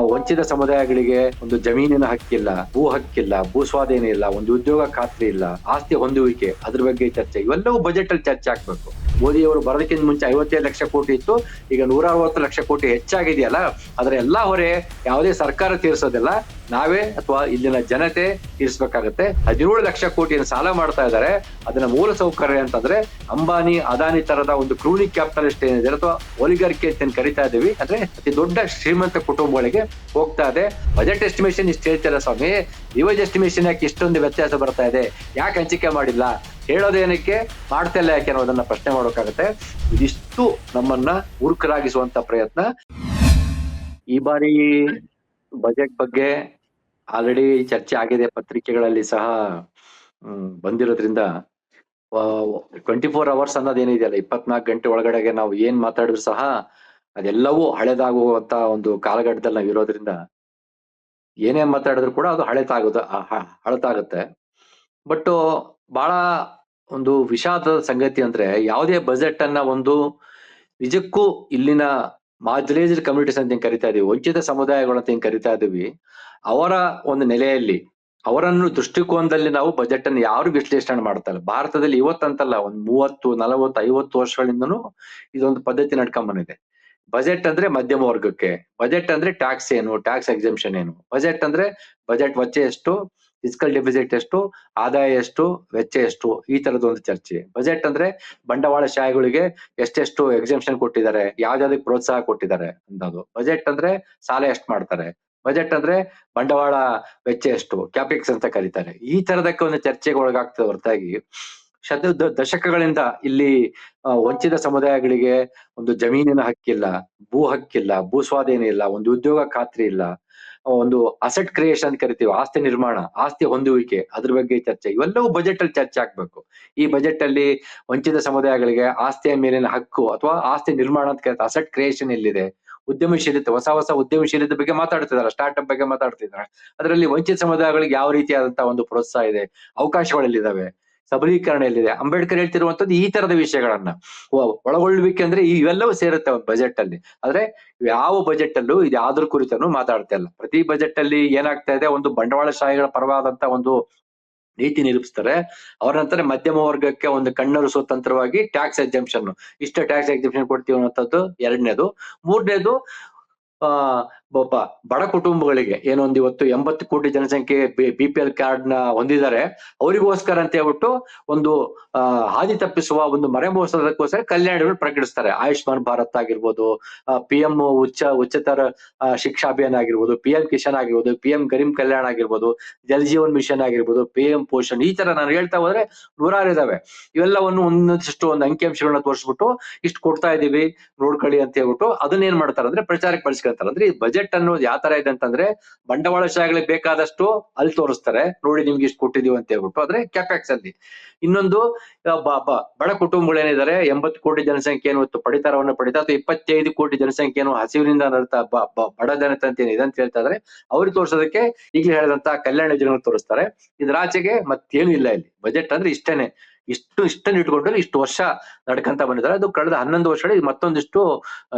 ವಂಚಿತ ಸಮುದಾಯಗಳಿಗೆ ಒಂದು ಜಮೀನಿನ ಹಕ್ಕಿಲ್ಲ, ಭೂ ಹಕ್ಕಿಲ್ಲ, ಭೂ ಸ್ವಾಧೀನ ಇಲ್ಲ, ಒಂದು ಉದ್ಯೋಗ ಖಾತ್ರಿ ಇಲ್ಲ, ಆಸ್ತಿ ಹೊಂದುವಿಕೆ, ಅದ್ರ ಬಗ್ಗೆ ಚರ್ಚೆ, ಇವೆಲ್ಲವೂ ಬಜೆಟ್ ಅಲ್ಲಿ ಚರ್ಚೆ ಆಗ್ಬೇಕು. ಮೋದಿ ಅವರು ಬರೋದಕ್ಕಿಂತ ಮುಂಚೆ ಐವತ್ತೇಳು ಲಕ್ಷ ಕೋಟಿ ಇತ್ತು. ಈಗ ನೂರ ಅರವತ್ತು ಲಕ್ಷ ಕೋಟಿ ಹೆಚ್ಚಾಗಿದೆಯಲ್ಲ, ಅದರ ಎಲ್ಲಾ ಹೊರೆ ಯಾವುದೇ ಸರ್ಕಾರ ತೀರಿಸೋದಿಲ್ಲ. ನಾವೇ ಅಥವಾ ಇಲ್ಲಿನ ಜನತೆ ತೀರಿಸಬೇಕಾಗತ್ತೆ. ಹದಿನೇಳು ಲಕ್ಷ ಕೋಟಿಯನ್ನು ಸಾಲ ಮಾಡ್ತಾ ಇದ್ದಾರೆ. ಅದನ್ನ ಮೂಲ ಸೌಕರ್ಯ ಅಂತಂದ್ರೆ ಅಂಬಾನಿ, ಅದಾನಿ ತರದ ಒಂದು ಕ್ರೂನಿ ಕ್ಯಾಪಿಟಲಿಸ್ಟ್ ಏನಿದೆ ಅಥವಾ ಒಲಿಗಾರಿಕೆ ಅಂತ ಕರಿತಾ ಇದೀವಿ, ಅಂದ್ರೆ ಅತಿ ದೊಡ್ಡ ಶ್ರೀಮಂತ ಕುಟುಂಬಗಳಿಗೆ ಹೋಗ್ತಾ ಇದೆ. ಬಜೆಟ್ ಎಸ್ಟಿಮೇಶನ್ ಇಷ್ಟು ಹೇಳ್ತಿಲ್ಲ ಸ್ವಾಮಿ? ರಿವೈಸ್ ಎಸ್ಟಿಮೇಷನ್ ಯಾಕೆ ಇಷ್ಟೊಂದು ವ್ಯತ್ಯಾಸ ಬರ್ತಾ ಇದೆ ಯಾಕೆ ಹಂಚಿಕೆ ಮಾಡಿಲ್ಲ ಹೇಳೋದೇನಕ್ಕೆ ಮಾಡ್ತಾ ಇಲ್ಲ ಯಾಕೆ ಅನ್ನೋದನ್ನ ಪ್ರಶ್ನೆ ಮಾಡೋಕ್ಕಾಗತ್ತೆ ಇದಿಷ್ಟು ನಮ್ಮನ್ನ ಉರ್ಖರಾಗಿಸುವಂತ ಪ್ರಯತ್ನ ಈ ಬಾರಿ ಬಜೆಟ್ ಬಗ್ಗೆ ಆಲ್ರೆಡಿ ಚರ್ಚೆ ಆಗಿದೆ ಪತ್ರಿಕೆಗಳಲ್ಲಿ ಸಹ ಬಂದಿರೋದ್ರಿಂದ ಟ್ವೆಂಟಿ ಫೋರ್ ಅವರ್ಸ್ ಅನ್ನೋದೇನಿದೆಯಲ್ಲ ಇಪ್ಪತ್ನಾಲ್ಕು ಗಂಟೆ ಒಳಗಡೆಗೆ ನಾವು ಏನ್ ಮಾತಾಡಿದ್ರು ಸಹ ಅದೆಲ್ಲವೂ ಹಳೆದಾಗುವಂತ ಒಂದು ಕಾಲಘಟ್ಟದಲ್ಲಿ ನಾವು ಇರೋದ್ರಿಂದ ಏನೇ ಮಾತಾಡಿದ್ರು ಕೂಡ ಅದು ಹಳೆತಾಗೋದು ಹಳತಾಗುತ್ತೆ. ಬಟ್ ಬಹಳ ಒಂದು ವಿಷಾದದ ಸಂಗತಿ ಅಂದ್ರೆ ಯಾವುದೇ ಬಜೆಟ್ ಅನ್ನ ಒಂದು ನಿಜಕ್ಕೂ ಇಲ್ಲಿನ ಮಾರ್ಜಿನೈಸ್ಡ್ ಕಮ್ಯುನಿಟೀಸ್ ಅಂತ ಏನ್ ಕರಿತಾ ಇದೀವಿ, ವಂಚಿತ ಸಮುದಾಯಗಳು ಅಂತ ಹಿಂಗ್ ಕರಿತಾ ಇದೀವಿ, ಅವರ ಒಂದು ನೆಲೆಯಲ್ಲಿ, ಅವರನ್ನು ದೃಷ್ಟಿಕೋನದಲ್ಲಿ ನಾವು ಬಜೆಟ್ ಅನ್ನು ಯಾರು ವಿಶ್ಲೇಷಣೆ ಮಾಡ್ತಾರೆ ಭಾರತದಲ್ಲಿ ಇವತ್ತಂತಲ್ಲ, ಒಂದ್ ಮೂವತ್ತು, ನಲವತ್ತು, ಐವತ್ತು ವರ್ಷಗಳಿಂದನೂ ಇದೊಂದು ಪದ್ಧತಿ ನಡ್ಕೊಂಡ್ ಬಂದಿದೆ. ಬಜೆಟ್ ಅಂದ್ರೆ ಮಧ್ಯಮ ವರ್ಗಕ್ಕೆ. ಬಜೆಟ್ ಅಂದ್ರೆ ಟ್ಯಾಕ್ಸ್ ಏನು? ಟ್ಯಾಕ್ಸ್ ಎಕ್ಸೆಂಪ್ಷನ್ ಏನು? ಬಜೆಟ್ ಅಂದ್ರೆ ಬಜೆಟ್ ವೆಚ್ಚ ಎಷ್ಟು? ಫಿಸಿಕಲ್ ಡೆಫಿಸಿಟ್ ಎಷ್ಟು? ಆದಾಯ ಎಷ್ಟು? ವೆಚ್ಚ ಎಷ್ಟು? ಈ ತರದ ಒಂದು ಚರ್ಚೆ. ಬಜೆಟ್ ಅಂದ್ರೆ ಬಂಡವಾಳ ಬಂಡವಾಳಶಾಹಿಗಳಿಗೆ ಎಷ್ಟೆಷ್ಟು ಎಕ್ಸೆಂಪ್ಷನ್ ಕೊಟ್ಟಿದ್ದಾರೆ? ಯಾವ್ದಾವ್ದಕ್ಕೆ ಪ್ರೋತ್ಸಾಹ ಕೊಟ್ಟಿದ್ದಾರೆ ಅನ್ನೋದು ಬಜೆಟ್ ಅಂದ್ರೆ ಸಾಲ ಎಷ್ಟು ಮಾಡ್ತಾರೆ? ಬಜೆಟ್ ಅಂದ್ರೆ ಬಂಡವಾಳ ವೆಚ್ಚ ಎಷ್ಟು? ಕ್ಯಾಪಿಕ್ಸ್ ಅಂತ ಕರೀತಾರೆ. ಈ ತರದಕ್ಕೆ ಒಂದು ಚರ್ಚೆಗೆ ಒಳಗಾಗ್ತದೆ ಹೊರತಾಗಿ. ಶತ ದಶಕಗಳಿಂದ ಇಲ್ಲಿ ವಂಚಿತ ಸಮುದಾಯಗಳಿಗೆ ಒಂದು ಜಮೀನಿನ ಹಕ್ಕಿಲ್ಲ, ಭೂ ಹಕ್ಕಿಲ್ಲ, ಭೂ ಸ್ವಾಧೀನ ಇಲ್ಲ, ಒಂದು ಉದ್ಯೋಗ ಖಾತ್ರಿ ಇಲ್ಲ ಒಂದು ಅಸೆಟ್ ಕ್ರಿಯೇಷನ್ ಅಂತ ಕರಿತೀವಿ, ಆಸ್ತಿ ನಿರ್ಮಾಣ, ಆಸ್ತಿ ಹೊಂದುವಿಕೆ, ಅದ್ರ ಬಗ್ಗೆ ಚರ್ಚೆ, ಇವೆಲ್ಲವೂ ಬಜೆಟ್ ಅಲ್ಲಿ ಚರ್ಚೆ ಆಗ್ಬೇಕು. ಈ ಬಜೆಟ್ ಅಲ್ಲಿ ವಂಚಿತ ಸಮುದಾಯಗಳಿಗೆ ಆಸ್ತಿಯ ಮೇಲಿನ ಹಕ್ಕು ಅಥವಾ ಆಸ್ತಿ ನಿರ್ಮಾಣ ಅಂತ ಕರೀತಾರೆ ಅಸೆಟ್ ಕ್ರಿಯೇಷನ್ ಎಲ್ಲಿದೆ? ಉದ್ಯಮಶೀಲತೆ, ಹೊಸ ಹೊಸ ಉದ್ಯಮಶೀಲತೆ ಬಗ್ಗೆ ಮಾತಾಡ್ತಿದ್ದಾರೆ ಸ್ಟಾರ್ಟ್ಅಪ್ ಬಗ್ಗೆ ಮಾತಾಡ್ತಿದ್ದಾರೆ ಅದರಲ್ಲಿ ವಂಚಿತ ಸಮುದಾಯಗಳಿಗೆ ಯಾವ ರೀತಿಯಾದಂತಹ ಒಂದು ಪ್ರೋತ್ಸಾಹ ಇದೆ? ಅವಕಾಶಗಳೆಲ್ಲಿದ್ದಾವೆ ಸಬಲೀಕರಣ ಎಲ್ಲಿದೆ ಅಂಬೇಡ್ಕರ್ ಹೇಳ್ತಿರುವಂತದ್ದು ಈ ತರದ ವಿಷಯಗಳನ್ನ. ಒಳಗೊಳ್ಳುವಿಕೆ ಅಂದ್ರೆ ಇವೆಲ್ಲವೂ ಸೇರುತ್ತೆ ಒಂದು ಬಜೆಟ್ ಅಲ್ಲಿ ಆದ್ರೆ ಯಾವ ಬಜೆಟ್ ಅಲ್ಲೂ ಇದು ಯಾವ್ದ್ರ ಕುರಿತನು ಮಾತಾಡ್ತಾ ಇಲ್ಲ. ಪ್ರತಿ ಬಜೆಟ್ ಅಲ್ಲಿ ಏನಾಗ್ತಾ ಇದೆ, ಒಂದು ಬಂಡವಾಳಶಾಹಿಗಳ ಪರವಾದಂತ ಒಂದು ನೀತಿ ನಿರೂಪಿಸ್ತಾರೆ. ಅವ್ರ ನಂತರ ಮಧ್ಯಮ ವರ್ಗಕ್ಕೆ ಒಂದು ಕಣ್ಣರು ಸ್ವತಂತ್ರವಾಗಿ ಟ್ಯಾಕ್ಸ್ ಎಕ್ಸೆಂಪ್ಷನ್ ಇಷ್ಟ ಟ್ಯಾಕ್ಸ್ ಎಕ್ಸೆಂಪ್ಷನ್ ಕೊಡ್ತೀವಿ ಅನ್ನೋಂಥದ್ದು ಎರಡನೇದು. ಮೂರನೇದು, ಆ ಒಬ್ಬ ಬಡ ಕುಟುಂಬಗಳಿಗೆ ಏನೊಂದು ಇವತ್ತು ಎಂಬತ್ತು ಕೋಟಿ ಜನಸಂಖ್ಯೆ ಬಿ ಪಿ ಎಲ್ ಕಾರ್ಡ್ನ ಹೊಂದಿದ್ದಾರೆ, ಅವರಿಗೋಸ್ಕರ ಅಂತ ಹೇಳ್ಬಿಟ್ಟು ಒಂದು ಹಾದಿ ತಪ್ಪಿಸುವ ಒಂದು ಮರೆಮೋಸದಕ್ಕೋಸ್ಕರ ಕಲ್ಯಾಣಗಳು ಪ್ರಕಟಿಸ್ತಾರೆ. ಆಯುಷ್ಮಾನ್ ಭಾರತ್ ಆಗಿರ್ಬೋದು ಪಿ ಎಂ ಉಚ್ಚ, ಉಚ್ಚತರ ಶಿಕ್ಷಾ ಅಭಿಯಾನ ಆಗಿರ್ಬೋದು ಪಿ ಎಂ ಕಿಶನ್ ಆಗಿರ್ಬೋದು ಪಿ ಎಂ ಗರೀಬ್ ಕಲ್ಯಾಣ ಆಗಿರ್ಬೋದು, ಜಲ್ ಜೀವನ್ ಮಿಷನ್ ಆಗಿರ್ಬೋದು ಪಿ ಎಂ ಪೋಷಣ್, ಈ ತರ ನಾನು ಹೇಳ್ತಾ ಹೋದ್ರೆ ನೂರಾರು ಇದಾವೆ. ಇವೆಲ್ಲವನ್ನು ಒಂದೊಂದಿಷ್ಟು ಒಂದು ಅಂಕಿಅಂಶಗಳನ್ನ ತೋರಿಸ್ಬಿಟ್ಟು ಇಷ್ಟು ಕೊಡ್ತಾ ಇದೀವಿ, ನೋಡ್ಕೊಳ್ಳಿ ಅಂತ ಹೇಳ್ಬಿಟ್ಟು ಅದನ್ನ ಏನ್ ಮಾಡ್ತಾರೆ ಅಂದ್ರೆ ಪ್ರಚಾರಕ್ಕೆ ಬಳಸ್ಕೊಳ್ತಾರೆ. ಅಂದ್ರೆ ಈ ಬಜೆಟ್ ಅನ್ನೋದು ಯಾವ ತರ ಇದೆ ಅಂತಂದ್ರೆ ಬಂಡವಾಳಶಾಹಿಗಳಿಗೆ ಬೇಕಾದಷ್ಟು ಅಲ್ಲಿ ತೋರಿಸ್ತಾರೆ. ನೋಡಿ ನಿಮ್ಗೆ ಇಷ್ಟು ಕೊಟ್ಟಿದೀವಿ ಅಂತ ಹೇಳ್ಬಿಟ್ಟು. ಆದ್ರೆ ಕ್ಯಾಪ್ಯಾಕ್ಸ್ ಅಲ್ಲಿ. ಇನ್ನೊಂದು ಬಡ ಕುಟುಂಬಗಳು ಏನಿದ್ದಾರೆ, ಎಂಬತ್ತು ಕೋಟಿ ಜನಸಂಖ್ಯೆ ಇವತ್ತು ಪಡಿತಾರವನ್ನು ಪಡಿತಾ ಅಥವಾ ಇಪ್ಪತ್ತೈದು ಕೋಟಿ ಜನಸಂಖ್ಯೆಯನ್ನು ಹಸಿವಿನಿಂದ ಬಡ ಜನತೆ ಅಂತ ಏನಿದೆ ಅಂತ ಹೇಳ್ತಾ ಇದ್ರೆ ಅವ್ರಿಗೆ ತೋರ್ಸೋದಕ್ಕೆ ಈಗಲೇ ಹೇಳಿದಂತ ಕಲ್ಯಾಣ ಯೋಜನೆ ತೋರಿಸ್ತಾರೆ. ಇದ್ರಾಚೆಗೆ ಮತ್ತೇನು ಇಲ್ಲ ಇಲ್ಲಿ. ಬಜೆಟ್ ಅಂದ್ರೆ ಇಷ್ಟೇನೆ. ಇಷ್ಟು ಇಷ್ಟನ್ನ ಇಟ್ಕೊಂಡ್ರೆ ಇಷ್ಟು ವರ್ಷ ನಡ್ಕಂತ ಬಂದಿದ್ದಾರೆ. ಅದು ಕಳೆದ ಹನ್ನೊಂದು ವರ್ಷಗಳಲ್ಲಿ ಮತ್ತೊಂದಿಷ್ಟು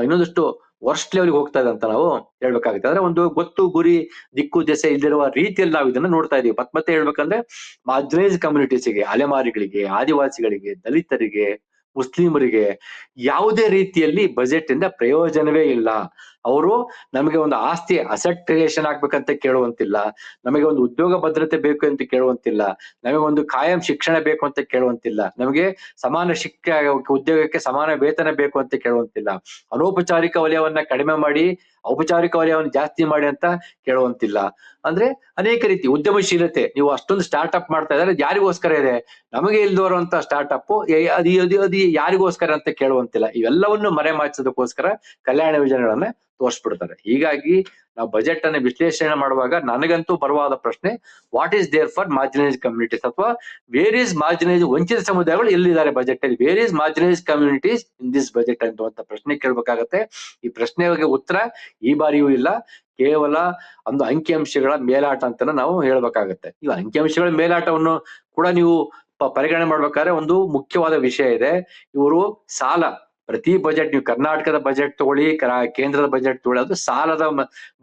ಇನ್ನೊಂದಿಷ್ಟು ವರ್ಸ್ಟ್ ಲೆವೆಲ್ಗೆ ಹೋಗ್ತಾ ಇದೆ ಅಂತ ನಾವು ಹೇಳ್ಬೇಕಾಗುತ್ತೆ. ಅಂದ್ರೆ ಒಂದು ಗೊತ್ತು, ಗುರಿ, ದಿಕ್ಕು, ದೆಸೆ ಇಲ್ಲಿರುವ ರೀತಿಯಲ್ಲಿ ನಾವು ಇದನ್ನ ನೋಡ್ತಾ ಇದೀವಿ. ಮತ್ ಮತ್ತೆ ಹೇಳ್ಬೇಕಂದ್ರೆ ಮಾರ್ಜಿನೈಸ್ ಕಮ್ಯುನಿಟೀಸ್ಗೆ ಅಲೆಮಾರಿಗಳಿಗೆ ಆದಿವಾಸಿಗಳಿಗೆ, ದಲಿತರಿಗೆ, ಮುಸ್ಲಿಮರಿಗೆ ಯಾವುದೇ ರೀತಿಯಲ್ಲಿ ಬಜೆಟ್ ಇಂದ ಪ್ರಯೋಜನವೇ ಇಲ್ಲ. ಅವರು ನಮಗೆ ಒಂದು ಆಸ್ತಿ ಅಸೆಟ್ ಕ್ರಿಯೇಷನ್ ಆಗ್ಬೇಕಂತ ಕೇಳುವಂತಿಲ್ಲ, ನಮಗೆ ಒಂದು ಉದ್ಯೋಗ ಭದ್ರತೆ ಬೇಕು ಅಂತ ಕೇಳುವಂತಿಲ್ಲ, ನಮಗೆ ಒಂದು ಕಾಯಂ ಶಿಕ್ಷಣ ಬೇಕು ಅಂತ ಕೇಳುವಂತಿಲ್ಲ, ನಮಗೆ ಸಮಾನ ಶಿಕ್ಷ, ಉದ್ಯೋಗಕ್ಕೆ ಸಮಾನ ವೇತನ ಬೇಕು ಅಂತ ಕೇಳುವಂತಿಲ್ಲ. ಅನೌಪಚಾರಿಕ ವಲಯವನ್ನ ಕಡಿಮೆ ಮಾಡಿ, ಔಪಚಾರಿಕ ವಲಯವನ್ನು ಜಾಸ್ತಿ ಮಾಡಿ ಅಂತ ಕೇಳುವಂತಿಲ್ಲ. ಅಂದ್ರೆ ಅನೇಕ ರೀತಿ ಉದ್ಯಮಶೀಲತೆ, ನೀವು ಅಷ್ಟೊಂದು ಸ್ಟಾರ್ಟ್ ಅಪ್ ಮಾಡ್ತಾ ಇದ್ದಾರೆ ಯಾರಿಗೋಸ್ಕರ ಇದೆ? ನಮಗೆ ಇಲ್ದೋರುವಂತ ಸ್ಟಾರ್ಟ್ಅಪ್ ಅದು ಅದು ಯಾರಿಗೋಸ್ಕರ ಅಂತ ಕೇಳುವಂತಿಲ್ಲ. ಇವೆಲ್ಲವನ್ನು ಮರೆಮಾಚೋದಕ್ಕೋಸ್ಕರ ಕಲ್ಯಾಣ ಯೋಜನೆಗಳನ್ನ ತೋರಿಸ್ಬಿಡ್ತಾರೆ. ಹೀಗಾಗಿ ನಾವು ಬಜೆಟ್ ಅನ್ನ ವಿಶ್ಲೇಷಣೆ ಮಾಡುವಾಗ ನನಗಂತೂ ಬರುವಾದ ಪ್ರಶ್ನೆ what is there for marginalise communities ಅಥವಾ ವೇರ್ ಈಸ್ ಮಾರ್ಜಿನೈಸ್ ವಂಚಿತ ಸಮುದಾಯಗಳು ಎಲ್ಲಿದ್ದಾರೆ ಬಜೆಟ್ ಅಲ್ಲಿ? Where is marginalise communities in this budget ಅಂತ ಪ್ರಶ್ನೆ ಕೇಳ್ಬೇಕಾಗತ್ತೆ. ಈ ಪ್ರಶ್ನೆಗೆ ಉತ್ತರ ಈ ಬಾರಿಯೂ ಇಲ್ಲ. ಕೇವಲ ಒಂದು ಅಂಕಿಅಂಶಗಳ ಮೇಲಾಟ ಅಂತ ನಾವು ಹೇಳ್ಬೇಕಾಗತ್ತೆ. ಈ ಅಂಕಿಅಂಶಗಳ ಮೇಲಾಟವನ್ನು ಕೂಡ ನೀವು ಪರಿಗಣನೆ ಮಾಡ್ಬೇಕಾದ್ರೆ ಒಂದು ಮುಖ್ಯವಾದ ವಿಷಯ ಇದೆ. ಇವರು ಸಾಲ ಪ್ರತಿ ಬಜೆಟ್ ನೀವು ಕರ್ನಾಟಕದ ಬಜೆಟ್ ತಗೊಳ್ಳಿ ಕೇಂದ್ರದ ಬಜೆಟ್ ತಗೊಳ್ಳಿ, ಅದು ಸಾಲದ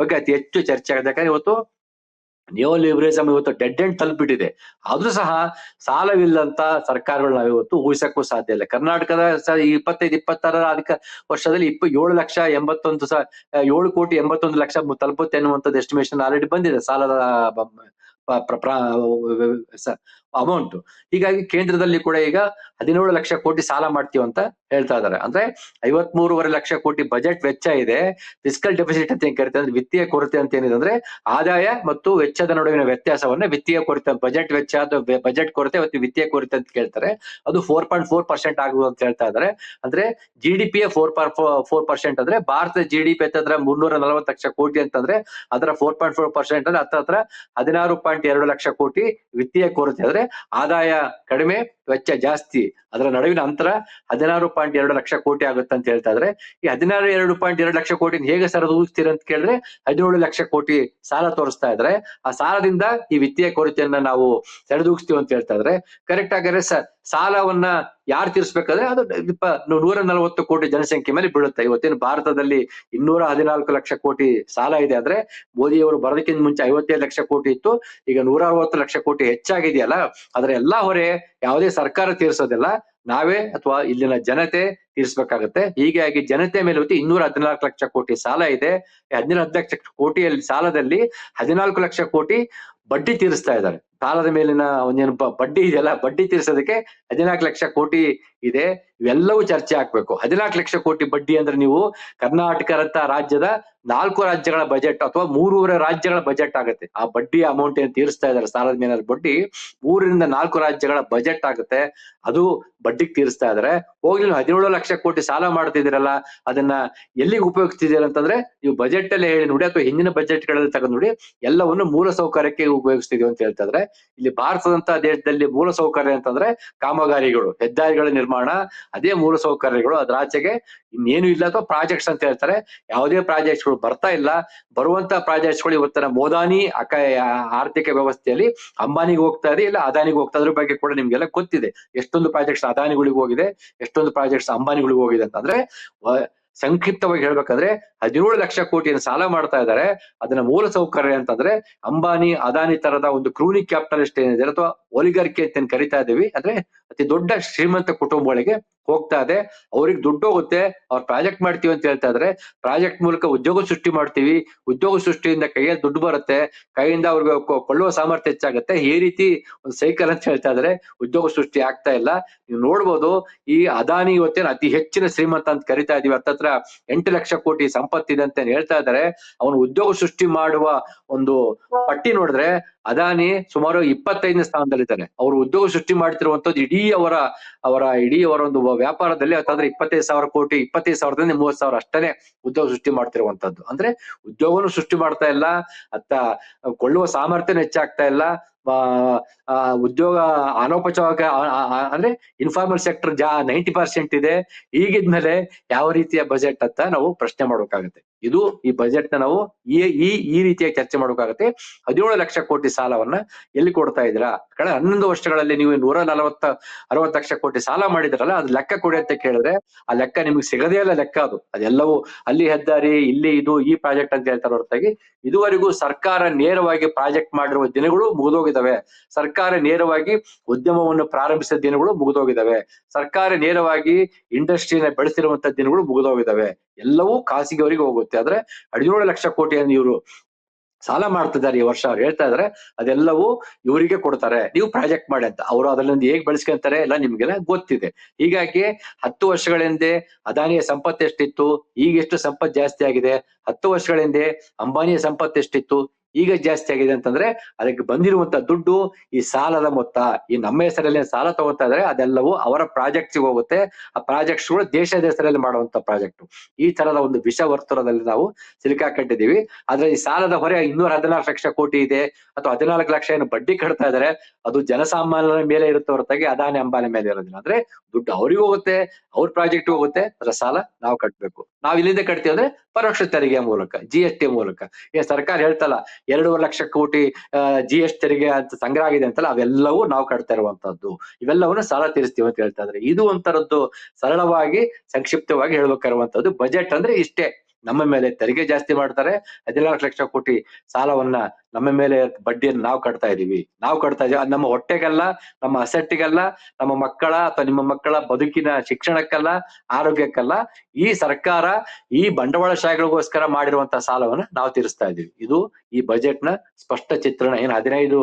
ಬಗ್ಗೆ ಅತಿ ಹೆಚ್ಚು ಚರ್ಚೆ ಆಗುತ್ತೆ. ಯಾಕಂದ್ರೆ ಇವತ್ತು ನಿಯೋ ಲಿಬ್ರಿಸಮ್ ಇವತ್ತು ಡೆಡ್ ಎಂಡ್ ತಲುಪಿಟ್ಟಿದೆ. ಆದ್ರೂ ಸಹ ಸಾಲವಿಲ್ಲಂತ ಸರ್ಕಾರಗಳು ನಾವು ಇವತ್ತು ಊಹಿಸಕ್ಕೂ ಸಾಧ್ಯ ಇಲ್ಲ. ಕರ್ನಾಟಕದ ಇಪ್ಪತ್ತೈದು, ಇಪ್ಪತ್ತಾರರ ಅಧಿಕ ವರ್ಷದಲ್ಲಿ ಇಪ್ಪ, ಏಳು ಲಕ್ಷ ಎಂಬತ್ತೊಂದು ಏಳು ಕೋಟಿ ಎಂಬತ್ತೊಂದು ಲಕ್ಷ ತಲುಪುತ್ತೆ ಅನ್ನುವಂಥದ್ದು ಎಸ್ಟಿಮೇಶನ್ ಆಲ್ರೆಡಿ ಬಂದಿದೆ. ಸಾಲದ ಅಮೌಂಟ್. ಹೀಗಾಗಿ ಕೇಂದ್ರದಲ್ಲಿ ಕೂಡ ಈಗ ಹದಿನೇಳು ಲಕ್ಷ ಕೋಟಿ ಸಾಲ ಮಾಡ್ತೀವಿ ಅಂತ ಹೇಳ್ತಾ ಇದ್ದಾರೆ. ಅಂದ್ರೆ ಐವತ್ ಮೂರುವರೆ ಲಕ್ಷ ಕೋಟಿ ಬಜೆಟ್ ವೆಚ್ಚ ಇದೆ. ಫಿಸಿಕಲ್ ಡೆಫಿಸಿಟ್ ಅಂತ ಏನ್ ಕರಿತಾರೆ ಅಂದ್ರೆ ವಿತ್ತೀಯ ಕೊರತೆ ಅಂತ ಏನಿದೆ ಅಂದ್ರೆ ಆದಾಯ ಮತ್ತು ವೆಚ್ಚದ ನಡುವಿನ ವ್ಯತ್ಯಾಸವನ್ನ ವಿತ್ತೀಯ ಕೊರತೆ, ಬಜೆಟ್ ವೆಚ್ಚ ಅಥವಾ ಬಜೆಟ್ ಕೊರತೆ ಮತ್ತು ವಿತ್ತೀಯ ಕೊರತೆ ಅಂತ ಕೇಳ್ತಾರೆ. ಅದು ಫೋರ್ ಪಾಯಿಂಟ್ ಫೋರ್ ಪರ್ಸೆಂಟ್ ಆಗುವುದು ಅಂತ ಹೇಳ್ತಾ ಇದ್ದಾರೆ. ಅಂದ್ರೆ G D P four four percent ಅಂದ್ರೆ ಭಾರತದ ಜಿ ಡಿ ಪಿ ಅಂತಂದ್ರೆ ಮುನ್ನೂರ ನಲವತ್ತು ಲಕ್ಷ ಕೋಟಿ ಅಂತಂದ್ರೆ ಅದರ ಫೋರ್ ಪಾಯಿಂಟ್ ಫೋರ್ ಪರ್ಸೆಂಟ್ ಅಂದ್ರೆ ಹತ್ರ ಹತ್ರ ಹದಿನಾರು ಎರಡು ಲಕ್ಷ ಕೋಟಿ ವಿತ್ತೀಯ ಕೊರತೆ ಅಂದ್ರೆ ಆದಾಯ ಕಡಿಮೆ ವೆಚ್ಚ ಜಾಸ್ತಿ. ಅದರ ನಡುವಿನ ಅಂತರ ಹದಿನಾರು ಪಾಯಿಂಟ್ ಎರಡು ಲಕ್ಷ ಕೋಟಿ ಆಗುತ್ತೆ ಅಂತ ಹೇಳ್ತಾ ಇದ್ರೆ. ಈ ಹದಿನಾರು ಎರಡು ಪಾಯಿಂಟ್ ಎರಡು ಲಕ್ಷ ಕೋಟಿ ಹೇಗೆ ಸರಿದೂಗಿಸ್ತೀರ ಅಂತ ಕೇಳಿದ್ರೆ ಹದಿನೇಳು ಲಕ್ಷ ಕೋಟಿ ಸಾಲ ತೋರಿಸ್ತಾ ಇದ್ರೆ. ಆ ಸಾಲದಿಂದ ಈ ವಿತ್ತೀಯ ಕೊರತೆಯನ್ನ ನಾವು ಸರಿದೂಗಿಸ್ತೀವಿ ಅಂತ ಹೇಳ್ತಾ ಇದ್ರೆ. ಕರೆಕ್ಟ್ ಆಗಿದ್ರೆ ಸರ್ ಸಾಲವನ್ನ ಯಾರು ತೀರಿಸ್ಬೇಕಾದ್ರೆ ಅದು ನೂರ ನಲವತ್ತು ಕೋಟಿ ಜನಸಂಖ್ಯೆ ಮೇಲೆ ಬೀಳುತ್ತೆ. ಇವತ್ತಿನ ಭಾರತದಲ್ಲಿ ಇನ್ನೂರ ಹದಿನಾಲ್ಕು ಲಕ್ಷ ಕೋಟಿ ಸಾಲ ಇದೆ ಅಂದ್ರೆ ಮೋದಿಯವರು ಬರೋದಕ್ಕಿಂತ ಮುಂಚೆ ಐವತ್ತೈದು ಲಕ್ಷ ಕೋಟಿ ಇತ್ತು. ಈಗ ನೂರ ಅರವತ್ತು ಲಕ್ಷ ಕೋಟಿ ಹೆಚ್ಚಾಗಿದೆಯಲ್ಲ. ಅದರ ಎಲ್ಲಾ ಹೊರೆ ಯಾವುದೇ ಸರ್ಕಾರ ತೀರಿಸೋದಿಲ್ಲ. ನಾವೇ ಅಥವಾ ಇಲ್ಲಿನ ಜನತೆ ತೀರಿಸಬೇಕಾಗತ್ತೆ. ಹೀಗಾಗಿ ಜನತೆ ಮೇಲೆ ಹೊತ್ತು ಇನ್ನೂರ ಹದಿನಾಲ್ಕು ಲಕ್ಷ ಕೋಟಿ ಸಾಲ ಇದೆ. ಈ ಹದಿನಾಲ್ಕು ಲಕ್ಷ ಕೋಟಿಯಲ್ಲಿ ಸಾಲದಲ್ಲಿ ಹದಿನಾಲ್ಕು ಲಕ್ಷ ಕೋಟಿ ಬಡ್ಡಿ ತೀರಿಸ್ತಾ ಇದ್ದಾರೆ. ಸಾಲದ ಮೇಲಿನ ಒಂದೇನು ಬಡ್ಡಿ ಇದೆಯಲ್ಲ, ಬಡ್ಡಿ ತೀರಿಸೋದಕ್ಕೆ ಹದಿನಾಲ್ಕು ಲಕ್ಷ ಕೋಟಿ ಇದೆ. ಇವೆಲ್ಲವೂ ಚರ್ಚೆ ಆಗ್ಬೇಕು. ಹದಿನಾಲ್ಕು ಲಕ್ಷ ಕೋಟಿ ಬಡ್ಡಿ ಅಂದ್ರೆ ನೀವು ಕರ್ನಾಟಕದಂತ ರಾಜ್ಯದ ನಾಲ್ಕು ರಾಜ್ಯಗಳ ಬಜೆಟ್ ಅಥವಾ ಮೂರುವರೆ ರಾಜ್ಯಗಳ ಬಜೆಟ್ ಆಗುತ್ತೆ. ಆ ಬಡ್ಡಿ ಅಮೌಂಟ್ ಏನು ತೀರಿಸ್ತಾ ಇದ್ದಾರೆ, ಸಾಲದ ಮೇಲಿನ ಬಡ್ಡಿ ಮೂರರಿಂದ ನಾಲ್ಕು ರಾಜ್ಯಗಳ ಬಜೆಟ್ ಆಗುತ್ತೆ. ಅದು ಬಡ್ಡಿಗೆ ತೀರಿಸ್ತಾ ಇದಾರೆ. ಹೋಗ್ಲಿ, ನೀವು ಹದಿನೇಳು ಲಕ್ಷ ಕೋಟಿ ಸಾಲ ಮಾಡ್ತಿದ್ದೀರಲ್ಲ, ಅದನ್ನ ಎಲ್ಲಿಗೆ ಉಪಯೋಗಿಸ್ತಿದ್ದೀರ ಅಂತಂದ್ರೆ, ನೀವು ಬಜೆಟ್ ಅಲ್ಲಿ ಹೇಳಿ ನೋಡಿ, ಅಥವಾ ಹಿಂದಿನ ಬಜೆಟ್ಗಳಲ್ಲಿ ತಗೊಂಡು ನೋಡಿ, ಎಲ್ಲವನ್ನು ಮೂಲ ಸೌಕರ್ಯಕ್ಕೆ ಉಪಯೋಗಿಸ್ತಿದೀವಿ ಅಂತ ಹೇಳ್ತಾ ಇಲ್ಲಿ ಭಾರತದಂತ ದೇಶದಲ್ಲಿ ಮೂಲ ಸೌಕರ್ಯ ಅಂತಂದ್ರೆ ಕಾಮಗಾರಿಗಳು, ಹೆದ್ದಾರಿಗಳ ನಿರ್ಮಾಣ, ಅದೇ ಮೂಲ ಸೌಕರ್ಯಗಳು, ಅದ್ರ ಆಚೆಗೆ ಇನ್ನೇನು ಇಲ್ಲ ಅಥವಾ ಪ್ರಾಜೆಕ್ಟ್ಸ್ ಅಂತ ಹೇಳ್ತಾರೆ. ಯಾವುದೇ ಪ್ರಾಜೆಕ್ಟ್ಸ್ಗಳು ಬರ್ತಾ ಇಲ್ಲ. ಬರುವಂತ ಪ್ರಾಜೆಕ್ಟ್ಸ್ಗಳು ಇವತ್ತಿನ ಮೋದಾನಿ, ಅಕ ಆರ್ಥಿಕ ವ್ಯವಸ್ಥೆಯಲ್ಲಿ ಅಂಬಾನಿಗೆ ಹೋಗ್ತಾ ಇದೆ, ಇಲ್ಲ ಅದಾನಿಗೆ ಹೋಗ್ತಾ ಇದ್ರ ಬಗ್ಗೆ ಕೂಡ ನಿಮ್ಗೆಲ್ಲ ಗೊತ್ತಿದೆ. ಎಷ್ಟೊಂದು ಪ್ರಾಜೆಕ್ಟ್ಸ್ ಅದಾನಿಗಳಿಗೆ ಹೋಗಿದೆ ಎಷ್ಟೊಂದು ಪ್ರಾಜೆಕ್ಟ್ಸ್ ಅಂಬಾನಿಗಳಿಗೆ ಹೋಗಿದೆ ಅಂತಂದ್ರೆ ಸಂಕ್ಷಿಪ್ತವಾಗಿ ಹೇಳ್ಬೇಕಂದ್ರೆ ಹದಿನೇಳು ಲಕ್ಷ ಕೋಟಿಯನ್ನು ಸಾಲ ಮಾಡ್ತಾ ಇದ್ದಾರೆ. ಅದನ್ನ ಮೂಲ ಸೌಕರ್ಯ ಅಂತಂದ್ರೆ ಅಂಬಾನಿ, ಅದಾನಿ ತರದ ಒಂದು ಕ್ರೂನಿ ಕ್ಯಾಪಿಟಲಿಸ್ಟ್ ಏನಿದೆ ಅಥವಾ ಒಲಿಗಾರಿಕೆ ಅಂತ ಕರಿತಾ ಇದೀವಿ ಅಂದ್ರೆ ಅತಿ ದೊಡ್ಡ ಶ್ರೀಮಂತ ಕುಟುಂಬಗಳಿಗೆ ಹೋಗ್ತಾ ಇದೆ. ಅವ್ರಿಗೆ ದುಡ್ಡು ಹೋಗುತ್ತೆ, ಅವ್ರು ಪ್ರಾಜೆಕ್ಟ್ ಮಾಡ್ತೀವಿ ಅಂತ ಹೇಳ್ತಾ ಇದ್ರೆ ಪ್ರಾಜೆಕ್ಟ್ ಮೂಲಕ ಉದ್ಯೋಗ ಸೃಷ್ಟಿ ಮಾಡ್ತೀವಿ. ಉದ್ಯೋಗ ಸೃಷ್ಟಿಯಿಂದ ಕೈಯಲ್ಲಿ ದುಡ್ಡು ಬರುತ್ತೆ, ಕೈಯಿಂದ ಅವ್ರಿಗೆ ಕೊಳ್ಳುವ ಸಾಮರ್ಥ್ಯ ಹೆಚ್ಚಾಗುತ್ತೆ. ಈ ರೀತಿ ಒಂದು ಸೈಕಲ್ ಅಂತ ಹೇಳ್ತಾ ಇದ್ರೆ ಉದ್ಯೋಗ ಸೃಷ್ಟಿ ಆಗ್ತಾ ಇಲ್ಲ. ನೀವು ನೋಡ್ಬೋದು ಈ ಅದಾನಿ ಇವತ್ತೇನು ಅತಿ ಹೆಚ್ಚಿನ ಶ್ರೀಮಂತ ಅಂತ ಕರಿತಾ ಇದೀವಿ. ಹತ್ತತ್ರ ಎಂಟು ಲಕ್ಷ ಕೋಟಿ ಸಂಪತ್ತಿದೆ ಅಂತ ಹೇಳ್ತಾ ಇದ್ದಾರೆ ಅವನು ಉದ್ಯೋಗ ಸೃಷ್ಟಿ ಮಾಡುವ ಒಂದು ಪಟ್ಟಿ ನೋಡಿದ್ರೆ ಅದಾನಿ ಸುಮಾರು ಇಪ್ಪತ್ತೈದನೇ ಸ್ಥಾನದಲ್ಲಿದ್ದಾನೆ. ಅವರು ಉದ್ಯೋಗ ಸೃಷ್ಟಿ ಮಾಡ್ತಿರುವಂತದ್ದು ಇಡೀ ಅವರ ಅವರ ಇಡೀ ಅವರ ಒಂದು ವ್ಯಾಪಾರದಲ್ಲಿ ಅಂತಂದ್ರೆ ಇಪ್ಪತ್ತೈದು ಸಾವಿರ ಕೋಟಿ, ಇಪ್ಪತ್ತೈದು ಸಾವಿರದಿಂದ ಮೂವತ್ ಸಾವಿರ ಅಷ್ಟೇ ಉದ್ಯೋಗ ಸೃಷ್ಟಿ ಮಾಡ್ತಿರುವಂತದ್ದು ಅಂದ್ರೆ ಉದ್ಯೋಗನು ಸೃಷ್ಟಿ ಮಾಡ್ತಾ ಇಲ್ಲ, ಅತ್ತ ಕೊಳ್ಳುವ ಸಾಮರ್ಥ್ಯನೂ ಹೆಚ್ಚಾಗ್ತಾ ಇಲ್ಲ. ಉದ್ಯೋಗ ಅನೌಪಚಾರಿಕ ಅಂದ್ರೆ ಇನ್ಫಾರ್ಮಲ್ ಸೆಕ್ಟರ್ ಜಾ ನೈಂಟಿ ಪರ್ಸೆಂಟ್ ಇದೆ. ಈಗಿದ್ಮೇಲೆ ಯಾವ ರೀತಿಯ ಬಜೆಟ್ ಅಂತ ನಾವು ಪ್ರಶ್ನೆ ಮಾಡ್ಬೇಕಾಗತ್ತೆ. ಇದು ಈ ಬಜೆಟ್ನ ನಾವು ಈ ಈ ರೀತಿಯ ಚರ್ಚೆ ಮಾಡ್ಬೇಕಾಗತ್ತೆ. ಹದಿನೇಳು ಲಕ್ಷ ಕೋಟಿ ಸಾಲವನ್ನ ಎಲ್ಲಿ ಕೊಡ್ತಾ ಇದ್ದೀರಾ? ಕಳೆದ ಹನ್ನೊಂದು ವರ್ಷಗಳಲ್ಲಿ ನೀವು ನೂರ ನಲವತ್ತ, ಅರವತ್ತು ಲಕ್ಷ ಕೋಟಿ ಸಾಲ ಮಾಡಿದ್ರಲ್ಲ, ಅದು ಲೆಕ್ಕ ಕೊಡಿ ಅಂತ ಕೇಳಿದ್ರೆ, ಆ ಲೆಕ್ಕ ನಿಮ್ಗೆ ಸಿಗದೇ ಇಲ್ಲ ಲೆಕ್ಕ ಅದು. ಅದೆಲ್ಲವೂ ಅಲ್ಲಿ ಹೆದ್ದಾರಿ, ಇಲ್ಲಿ ಇದು, ಈ ಪ್ರಾಜೆಕ್ಟ್ ಅಂತ ಹೇಳ್ತಾರೆ ಹೊರತಾಗಿ, ಇದುವರೆಗೂ ಸರ್ಕಾರ ನೇರವಾಗಿ ಪ್ರಾಜೆಕ್ಟ್ ಮಾಡಿರುವ ದಿನಗಳು ಮುಗಿದೋಗಿದ್ದಾವೆ. ಸರ್ಕಾರ ನೇರವಾಗಿ ಉದ್ಯಮವನ್ನು ಪ್ರಾರಂಭಿಸಿದ ದಿನಗಳು ಮುಗಿದೋಗಿದ್ದಾವೆ. ಸರ್ಕಾರ ನೇರವಾಗಿ ಇಂಡಸ್ಟ್ರಿನ ಬೆಳೆಸಿರುವಂತಹ ದಿನಗಳು ಮುಗಿದೋಗಿದ್ದಾವೆ. ಎಲ್ಲವೂ ಖಾಸಗಿಯವರಿಗೆ ಹೋಗುತ್ತೆ. ಆದ್ರೆ ಹದಿನೇಳು ಲಕ್ಷ ಕೋಟಿಯನ್ನು ಇವರು ಸಾಲ ಮಾಡ್ತಿದ್ದಾರೆ ಈ ವರ್ಷ ಅವ್ರು ಹೇಳ್ತಾ ಇದ್ರೆ, ಅದೆಲ್ಲವೂ ಇವರಿಗೆ ಕೊಡ್ತಾರೆ. ನೀವು ಪ್ರಾಜೆಕ್ಟ್ ಮಾಡಿ ಅಂತ. ಅವರು ಅದರಿಂದ ಹೇಗ್ ಬಳಸ್ಕೊಂತಾರೆ ಎಲ್ಲ ನಿಮ್ಗೆಲ್ಲ ಗೊತ್ತಿದೆ. ಹೀಗಾಗಿ ಹತ್ತು ವರ್ಷಗಳ ಹಿಂದೆ ಅದಾನಿಯ ಸಂಪತ್ತು ಎಷ್ಟಿತ್ತು, ಈಗ ಎಷ್ಟು ಸಂಪತ್ತು ಜಾಸ್ತಿ ಆಗಿದೆ, ಹತ್ತು ವರ್ಷಗಳ ಹಿಂದೆ ಅಂಬಾನಿಯ ಸಂಪತ್ತು ಎಷ್ಟಿತ್ತು ಈಗ ಜಾಸ್ತಿ ಆಗಿದೆ ಅಂತಂದ್ರೆ ಅದಕ್ಕೆ ಬಂದಿರುವಂತ ದುಡ್ಡು ಈ ಸಾಲದ ಮೊತ್ತ, ಈ ನಮ್ಮ ಹೆಸರಲ್ಲಿ ಸಾಲ ತಗೋತಾ ಇದ್ರೆ ಅದೆಲ್ಲವೂ ಅವರ ಪ್ರಾಜೆಕ್ಟ್ಸ್ ಹೋಗುತ್ತೆ. ಆ ಪ್ರಾಜೆಕ್ಟ್ಸ್ಗಳು ದೇಶದ ಹೆಸರಲ್ಲಿ ಮಾಡುವಂತ ಪ್ರಾಜೆಕ್ಟ್ ಈ ತರದ ಒಂದು ವಿಷ ವರ್ತುಲದಲ್ಲಿ ನಾವು ಸಿಲುಕಾಕೊಂಡಿದ್ದೀವಿ ಆದ್ರೆ ಈ ಸಾಲದ ಹೊರೆ ಇನ್ನೂರ ಹದಿನಾಲ್ಕು ಲಕ್ಷ ಕೋಟಿ ಇದೆ. ಅಥವಾ ಹದಿನಾಲ್ಕು ಲಕ್ಷ ಏನು ಬಡ್ಡಿ ಕಟ್ತಾ ಇದಾರೆ, ಅದು ಜನಸಾಮಾನ್ಯರ ಮೇಲೆ ಇರುತ್ತೆ ಹೊರತಾಗಿ ಅದಾನೆ ಅಂಬಾನಿ ಮೇಲೆ ಇರೋದಿಲ್ಲ. ಅಂದ್ರೆ ದುಡ್ಡು ಅವ್ರಿಗೆ ಹೋಗುತ್ತೆ, ಅವ್ರ ಪ್ರಾಜೆಕ್ಟ್ ಹೋಗುತ್ತೆ ಅದರ ಸಾಲ ನಾವು ಕಟ್ಬೇಕು. ನಾವ್ ಇಲ್ಲಿಂದ ಕಟ್ತೀವಿ ಅಂದ್ರೆ ಪರೋಕ್ಷ ತೆರಿಗೆ ಮೂಲಕ ಜಿ ಟಿ ಮೂಲಕ. ಈಗ ಸರ್ಕಾರ ಹೇಳ್ತಲ್ಲ ಎರಡೂವರೆ ಲಕ್ಷ ಕೋಟಿ ಜಿ ಎಸ್ ತೆರಿಗೆ ಅಂತ ಸಂಗ್ರಹ ಆಗಿದೆ ಅಂತಲ್ಲ, ಅವೆಲ್ಲವೂ ನಾವು ಕಟ್ತಾ ಇರುವಂತದ್ದು ಇವೆಲ್ಲವನ್ನು ಸಾಲ ತೀರಿಸ್ತೀವಿ ಅಂತ ಹೇಳ್ತಾ ಇದ್ರೆ. ಇದು ಒಂಥರದ್ದು ಸರಳವಾಗಿ, ಸಂಕ್ಷಿಪ್ತವಾಗಿ ಹೇಳ್ಬೇಕಾಗಿರುವಂತದ್ದು ಬಜೆಟ್ ಅಂದ್ರೆ ಇಷ್ಟೇ. ನಮ್ಮ ಮೇಲೆ ತೆರಿಗೆ ಜಾಸ್ತಿ ಮಾಡ್ತಾರೆ. ಹದಿನಾಲ್ಕು ಲಕ್ಷ ಕೋಟಿ ಸಾಲವನ್ನ ನಮ್ಮ ಮೇಲೆ ಬಡ್ಡಿಯನ್ನು ನಾವು ಕಟ್ತಾ ಇದೀವಿ ನಾವು ಕಟ್ತಾ ಇದೀವಿ ನಮ್ಮ ಹೊಟ್ಟೆಗಲ್ಲ, ನಮ್ಮ ಅಸೆಟ್ಟಿಗಲ್ಲ, ನಮ್ಮ ಮಕ್ಕಳ ಅಥವಾ ನಿಮ್ಮ ಮಕ್ಕಳ ಬದುಕಿನ ಶಿಕ್ಷಣಕ್ಕಲ್ಲ, ಆರೋಗ್ಯಕ್ಕಲ್ಲ ಈ ಸರ್ಕಾರ ಈ ಬಂಡವಾಳ ಶಾಹಿಗಳಿಗೋಸ್ಕರ ಮಾಡಿರುವಂತಹ ಸಾಲವನ್ನ ನಾವು ತೀರಿಸ್ತಾ ಇದೀವಿ ಇದು ಈ ಬಜೆಟ್ನ ಸ್ಪಷ್ಟ ಚಿತ್ರಣ. ಏನು ಹದಿನೈದು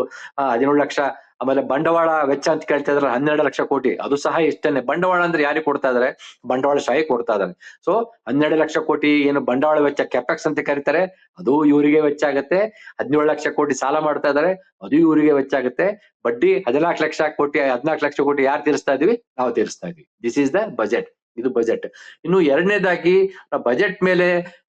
ಹದಿನೇಳು ಲಕ್ಷ ಆಮೇಲೆ ಬಂಡವಾಳ ವೆಚ್ಚ ಅಂತ ಕೇಳ್ತಾ ಇದ್ರೆ ಹನ್ನೆರಡು ಲಕ್ಷ ಕೋಟಿ. ಅದು ಸಹ ಇಷ್ಟೇನೆ ಬಂಡವಾಳ ಅಂದ್ರೆ ಯಾರಿಗೆ ಕೊಡ್ತಾ ಇದಾರೆ ಬಂಡವಾಳಶಾಹಿ ಕೊಡ್ತಾ ಇದಾರೆ ಸೊ ಹನ್ನೆರಡು ಲಕ್ಷ ಕೋಟಿ ಏನು ಬಂಡವಾಳ ವೆಚ್ಚ ಕೆಪೆಕ್ಸ್ ಅಂತ ಕರೀತಾರೆ. ಅದು ಇವರಿಗೆ ವೆಚ್ಚ ಆಗತ್ತೆ. ಹದಿನೇಳು ಲಕ್ಷ ಕೋಟಿ ಸಾಲ ಮಾಡ್ತಾ ಇದ್ದಾರೆ. ಅದು ಇವರಿಗೆ ವೆಚ್ಚ ಆಗುತ್ತೆ. ಬಡ್ಡಿ ಹದಿನಾಲ್ಕು ಲಕ್ಷ ಕೋಟಿ, ಹದಿನಾಲ್ಕು ಲಕ್ಷ ಕೋಟಿ ಯಾರು ತೀರಿಸ್ತಾ ಇದೀವಿ? ನಾವು ತೀರಿಸ್ತಾ ಇದೀವಿ. ದಿಸ್ ಇಸ್ ದ ಬಜೆಟ್ ಇದು ಬಜೆಟ್ ಇನ್ನು ಎರಡನೇದಾಗಿ ಬಜೆಟ್ ಮೇಲೆ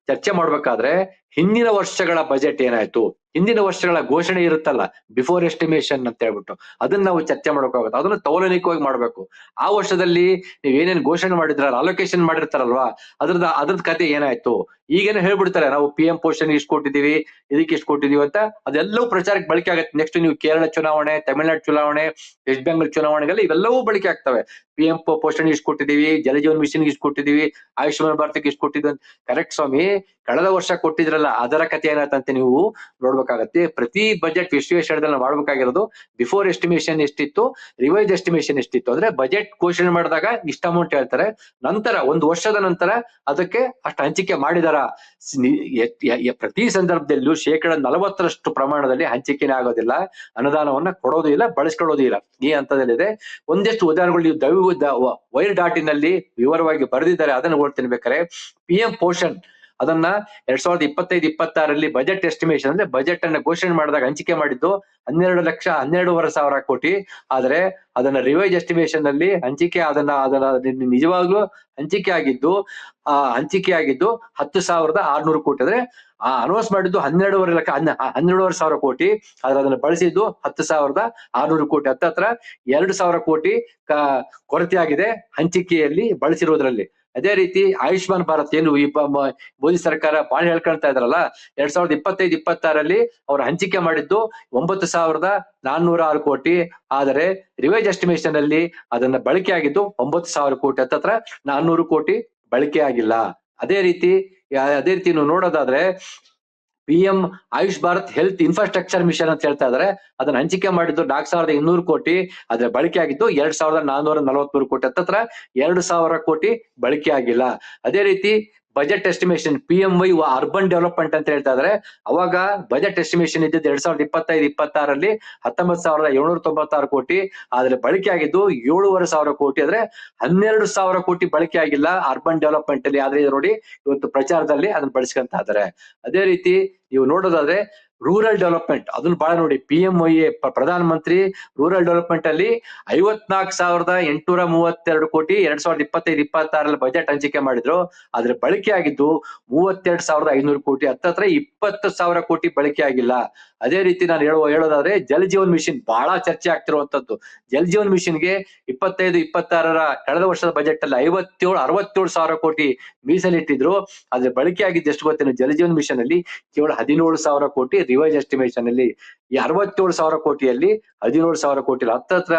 ಚರ್ಚೆ ಮಾಡ್ಬೇಕಾದ್ರೆ, ಹಿಂದಿನ ವರ್ಷಗಳ ಬಜೆಟ್ ಏನಾಯ್ತು? ಹಿಂದಿನ ವರ್ಷಗಳ ಘೋಷಣೆ ಇರುತ್ತಲ್ಲ ಬಿಫೋರ್ ಎಸ್ಟಿಮೇಷನ್ ಅಂತ ಹೇಳ್ಬಿಟ್ಟು. ಅದನ್ನ ನಾವು ಚರ್ಚೆ ಮಾಡ್ಬೇಕಾಗುತ್ತೆ ಅದನ್ನ ತೌಲನಿಕವಾಗಿ ಮಾಡ್ಬೇಕು. ಆ ವರ್ಷದಲ್ಲಿ ನೀವ್ ಏನೇನ್ ಘೋಷಣೆ ಮಾಡಿದ್ರ ಅಲೋಕೇಶನ್ ಮಾಡಿರ್ತಾರಲ್ವಾ ಅದ್ರದ ಅದ್ರದ್ ಕತೆ ಏನಾಯ್ತು? ಈಗೇನು ಹೇಳ್ಬಿಡ್ತಾರೆ, ನಾವು ಪಿ ಎಂ ಪೋಷನ್ ಇಷ್ಟು ಕೊಟ್ಟಿದೀವಿ ಇದಕ್ಕೆ ಇಷ್ಟು ಕೊಟ್ಟಿದೀವಿ ಅಂತ ಅದೆಲ್ಲವೂ ಪ್ರಚಾರಕ್ಕೆ ಬಳಕೆ ಆಗುತ್ತೆ. ನೆಕ್ಸ್ಟ್ ನೀವು ಕೇರಳ ಚುನಾವಣೆ, ತಮಿಳುನಾಡು ಚುನಾವಣೆ ವೆಸ್ಟ್ ಬೆಂಗಾಲ್ ಚುನಾವಣೆಗೆಲ್ಲ ಇವೆಲ್ಲವೂ ಬಳಕೆ ಆಗ್ತವೆ. ಪಿ ಎಂ ಪೋಷಣ್ ಇಷ್ಟು ಕೊಟ್ಟಿದೀವಿ ಜಲಜೀವನ್ ಮಿಷನ್ ಇಷ್ಟು ಕೊಟ್ಟಿದೀವಿ ಆಯುಷ್ಮಾನ್ ಭಾರತಕ್ಕೆ ಇಷ್ಟು ಕೊಟ್ಟಿದ್ವಿ ಕರೆಕ್ಟ್ ಸ್ವಾಮಿ, ಕಳೆದ ವರ್ಷ ಕೊಟ್ಟಿದ್ರಲ್ಲ, ಅದರ ಕಥೆ ಏನಾಯ್ತಂತೆ ನೀವು ನೋಡ್ಬೇಕಾಗತ್ತೆ ಪ್ರತಿ ಬಜೆಟ್ ವಿಶ್ಲೇಷಣೆದಲ್ಲಿ ನಾವು ಮಾಡ್ಬೇಕಾಗಿರೋದು ಬಿಫೋರ್ ಎಸ್ಟಿಮೇಶನ್ ಎಷ್ಟಿತ್ತು ರಿವೈಸ್ ಎಸ್ಟಿಮೇಶನ್ ಎಷ್ಟಿತ್ತು. ಅಂದ್ರೆ ಬಜೆಟ್ ಘೋಷಣೆ ಮಾಡಿದಾಗ ಇಷ್ಟ ಅಮೌಂಟ್ ಹೇಳ್ತಾರೆ. ನಂತರ ಒಂದು ವರ್ಷದ ನಂತರ ಅದಕ್ಕೆ ಅಷ್ಟು ಹಂಚಿಕೆ ಮಾಡಿದಾರ. ಪ್ರತಿ ಸಂದರ್ಭದಲ್ಲೂ ಶೇಕಡ ನಲವತ್ತರಷ್ಟು ಪ್ರಮಾಣದಲ್ಲಿ ಹಂಚಿಕೆನೇ ಆಗೋದಿಲ್ಲ. ಅನುದಾನವನ್ನ ಕೊಡೋದು ಇಲ್ಲ, ಬಳಸ್ಕೊಳ್ಳೋದು ಇಲ್ಲ. ಈ ಹಂತದಲ್ಲಿದೆ. ಒಂದಷ್ಟು ಉದಾಹರಣೆಗಳು ನೀವು ದೈವ ವೈರ್ ಡಾಟಿನಲ್ಲಿ ವಿವರವಾಗಿ ಬರೆದಿದ್ದಾರೆ. ಅದನ್ನ ಓದ್ತೀನಿ ಪಿ ಎಂ ಪೋಷಣ್ ಅದನ್ನ ಎರಡ್ ಸಾವಿರದ ಇಪ್ಪತ್ತೈದು, ಇಪ್ಪತ್ತಾರಲ್ಲಿ ಬಜೆಟ್ ಎಸ್ಟಿಮೇಷನ್ ಅಂದ್ರೆ ಬಜೆಟ್ ಅನ್ನ ಘೋಷಣೆ ಮಾಡಿದಾಗ ಹಂಚಿಕೆ ಮಾಡಿದ್ದು ಹನ್ನೆರಡು ಲಕ್ಷ ಹನ್ನೆರಡೂವರೆ ಸಾವಿರ ಕೋಟಿ. ಆದ್ರೆ ಅದನ್ನ ರಿವೈಸ್ ಎಸ್ಟಿಮೇಶನ್ನಲ್ಲಿ ಹಂಚಿಕೆ ಅದನ್ನ ಅದನ್ನ ನಿಜವಾಗ್ಲೂ ಹಂಚಿಕೆ ಆಗಿದ್ದು, ಆ ಹಂಚಿಕೆ ಆಗಿದ್ದು ಹತ್ತು ಸಾವಿರದ ಆರ್ನೂರು ಕೋಟಿ. ಅಂದ್ರೆ ಆ ಅನೌನ್ಸ್ ಮಾಡಿದ್ದು ಹನ್ನೆರಡೂವರೆ ಲಕ್ಷ, ಹನ್ನ ಹನ್ನೆರಡೂವರೆ ಸಾವಿರ ಕೋಟಿ. ಆದ್ರೆ ಅದನ್ನ ಬಳಸಿದ್ದು ಹತ್ತು ಸಾವಿರದ ಆರ್ನೂರು ಕೋಟಿ. ಹತ್ತತ್ರ ಎರಡು ಸಾವಿರ ಕೋಟಿ ಕೊರತೆ ಆಗಿದೆ ಹಂಚಿಕೆಯಲ್ಲಿ ಬಳಸಿರೋದ್ರಲ್ಲಿ. ಅದೇ ರೀತಿ ಆಯುಷ್ಮಾನ್ ಭಾರತ್ ಏನು ಮೋದಿ ಸರ್ಕಾರ ಬಾಳ್ ಹೇಳ್ಕೊಳ್ತಾ ಇದ್ರಲ್ಲ, ಎರಡ್ ಸಾವಿರದ ಇಪ್ಪತ್ತೈದು, ಇಪ್ಪತ್ತಾರಲ್ಲಿ ಅವ್ರು ಹಂಚಿಕೆ ಮಾಡಿದ್ದು ಒಂಬತ್ತು ಸಾವಿರದ ನಾನ್ನೂರ ಆರು ಕೋಟಿ. ಆದರೆ ರಿವೈಜ್ ಎಸ್ಟಿಮೇಶನ್ ಅಲ್ಲಿ ಅದನ್ನ ಬಳಕೆ ಆಗಿದ್ದು ಒಂಬತ್ತು ಸಾವಿರ ಕೋಟಿ. ಹತ್ತತ್ರ ನಾನ್ನೂರು ಕೋಟಿ ಬಳಕೆ ಆಗಿಲ್ಲ. ಅದೇ ರೀತಿ ಅದೇ ರೀತಿ ನೋಡೋದಾದ್ರೆ P M Ayush Bharat health infrastructure mission ಅಂತ ಹೇಳ್ತಾ ಇದಾರೆ. ಅದನ್ನ ಹಂಚಿಕೆ ಮಾಡಿದ್ದು ನಾಲ್ಕು ಸಾವಿರದ ಇನ್ನೂರು ಕೋಟಿ, ಅದ್ರ ಬಳಕೆ ಆಗಿದ್ದು ಎರಡ್ ಸಾವಿರದ ನಾನ್ನೂರ ನಲವತ್ಮೂರು ಕೋಟಿ. ಹತ್ತತ್ರ ಎರಡು ಸಾವಿರ ಕೋಟಿ ಬಳಕೆ ಆಗಿಲ್ಲ. ಅದೇ ರೀತಿ budget estimation P M Y urban development ಅಂತ ಹೇಳ್ತಾ ಇದಾರೆ. ಅವಾಗ ಬಜೆಟ್ ಎಸ್ಟಿಮೇಷನ್ ಇದ್ದಿದ್ದು ಎರಡ್ ಸಾವಿರದ ಇಪ್ಪತ್ತೈದು, ಇಪ್ಪತ್ತಾರಲ್ಲಿ ಹತ್ತೊಂಬತ್ತು ಸಾವಿರದ ಏಳ್ನೂರ ತೊಂಬತ್ತಾರು ಕೋಟಿ. ಆದ್ರೆ ಬಳಕೆ ಆಗಿದ್ದು ಏಳುವರೆ ಸಾವಿರ ಕೋಟಿ. ಅಂದ್ರೆ ಹನ್ನೆರಡು ಸಾವಿರ ಕೋಟಿ ಬಳಕೆ ಆಗಿಲ್ಲ ಅರ್ಬನ್ ಡೆವಲಪ್ಮೆಂಟ್ ಅಲ್ಲಿ. ಆದ್ರೆ ನೋಡಿ ಇವತ್ತು ಪ್ರಚಾರದಲ್ಲಿ ಅದನ್ನ ಬಳಸ್ಕೊಂತ ಇದಾರೆ. ಅದೇ ರೀತಿ ನೀವು ನೋಡೋದಾದ್ರೆ ರೂರಲ್ ಡೆವಲಪ್ಮೆಂಟ್ ಅದನ್ನ ಬಹಳ ನೋಡಿ P M I A Pradhan Mantri rural development ಅಲ್ಲಿ ಐವತ್ನಾಲ್ಕು ಸಾವಿರದ ಎಂಟುನೂರ ಮೂವತ್ತೆರಡು ಕೋಟಿ ಎರಡ್ ಸಾವಿರದ ಇಪ್ಪತ್ತೈದು ಇಪ್ಪತ್ತಾರಲ್ಲಿ ಬಜೆಟ್ ಹಂಚಿಕೆ ಮಾಡಿದ್ರು. ಆದ್ರೆ ಬಳಕೆ ಆಗಿದ್ದು ಮೂವತ್ತೆರಡು ಸಾವಿರದ ಐನೂರು ಕೋಟಿ. ಹತ್ತತ್ರ ಇಪ್ಪತ್ತು ಸಾವಿರ ಕೋಟಿ ಬಳಕೆ ಆಗಿಲ್ಲ. ಅದೇ ರೀತಿ ನಾನು ಹೇಳುವ, ಹೇಳೋದಾದ್ರೆ ಜಲ್ ಜೀವನ್ ಮಿಷನ್ ಬಹಳ ಚರ್ಚೆ ಆಗ್ತಿರುವಂತದ್ದು ಜಲ್ ಜೀವನ್ ಮಿಷನ್ಗೆ ಇಪ್ಪತ್ತೈದು, ಇಪ್ಪತ್ತಾರರ ಕಳೆದ ವರ್ಷದ ಬಜೆಟ್ ಅಲ್ಲಿ ಐವತ್ತೇಳು, ಅರವತ್ತೇಳು ಸಾವಿರ ಕೋಟಿ ಮೀಸಲಿಟ್ಟಿದ್ರು. ಆದ್ರೆ ಬಳಕೆ ಆಗಿದ್ದು ಎಷ್ಟು ಗೊತ್ತೇನು? ಜಲ ಜೀವನ್ ಮಿಷನ್ ಅಲ್ಲಿ ಕೇವಲ ಹದಿನೇಳು ಸಾವಿರ ಕೋಟಿ ರಿವೈಸ್ ಎಸ್ಟಿಮೇಶನ್ ಅಲ್ಲಿ ಈ ಅರವತ್ತೇಳು ಸಾವಿರ ಕೋಟಿಯಲ್ಲಿ ಹದಿನೇಳು ಸಾವಿರ ಕೋಟಿ ಹತ್ತತ್ರ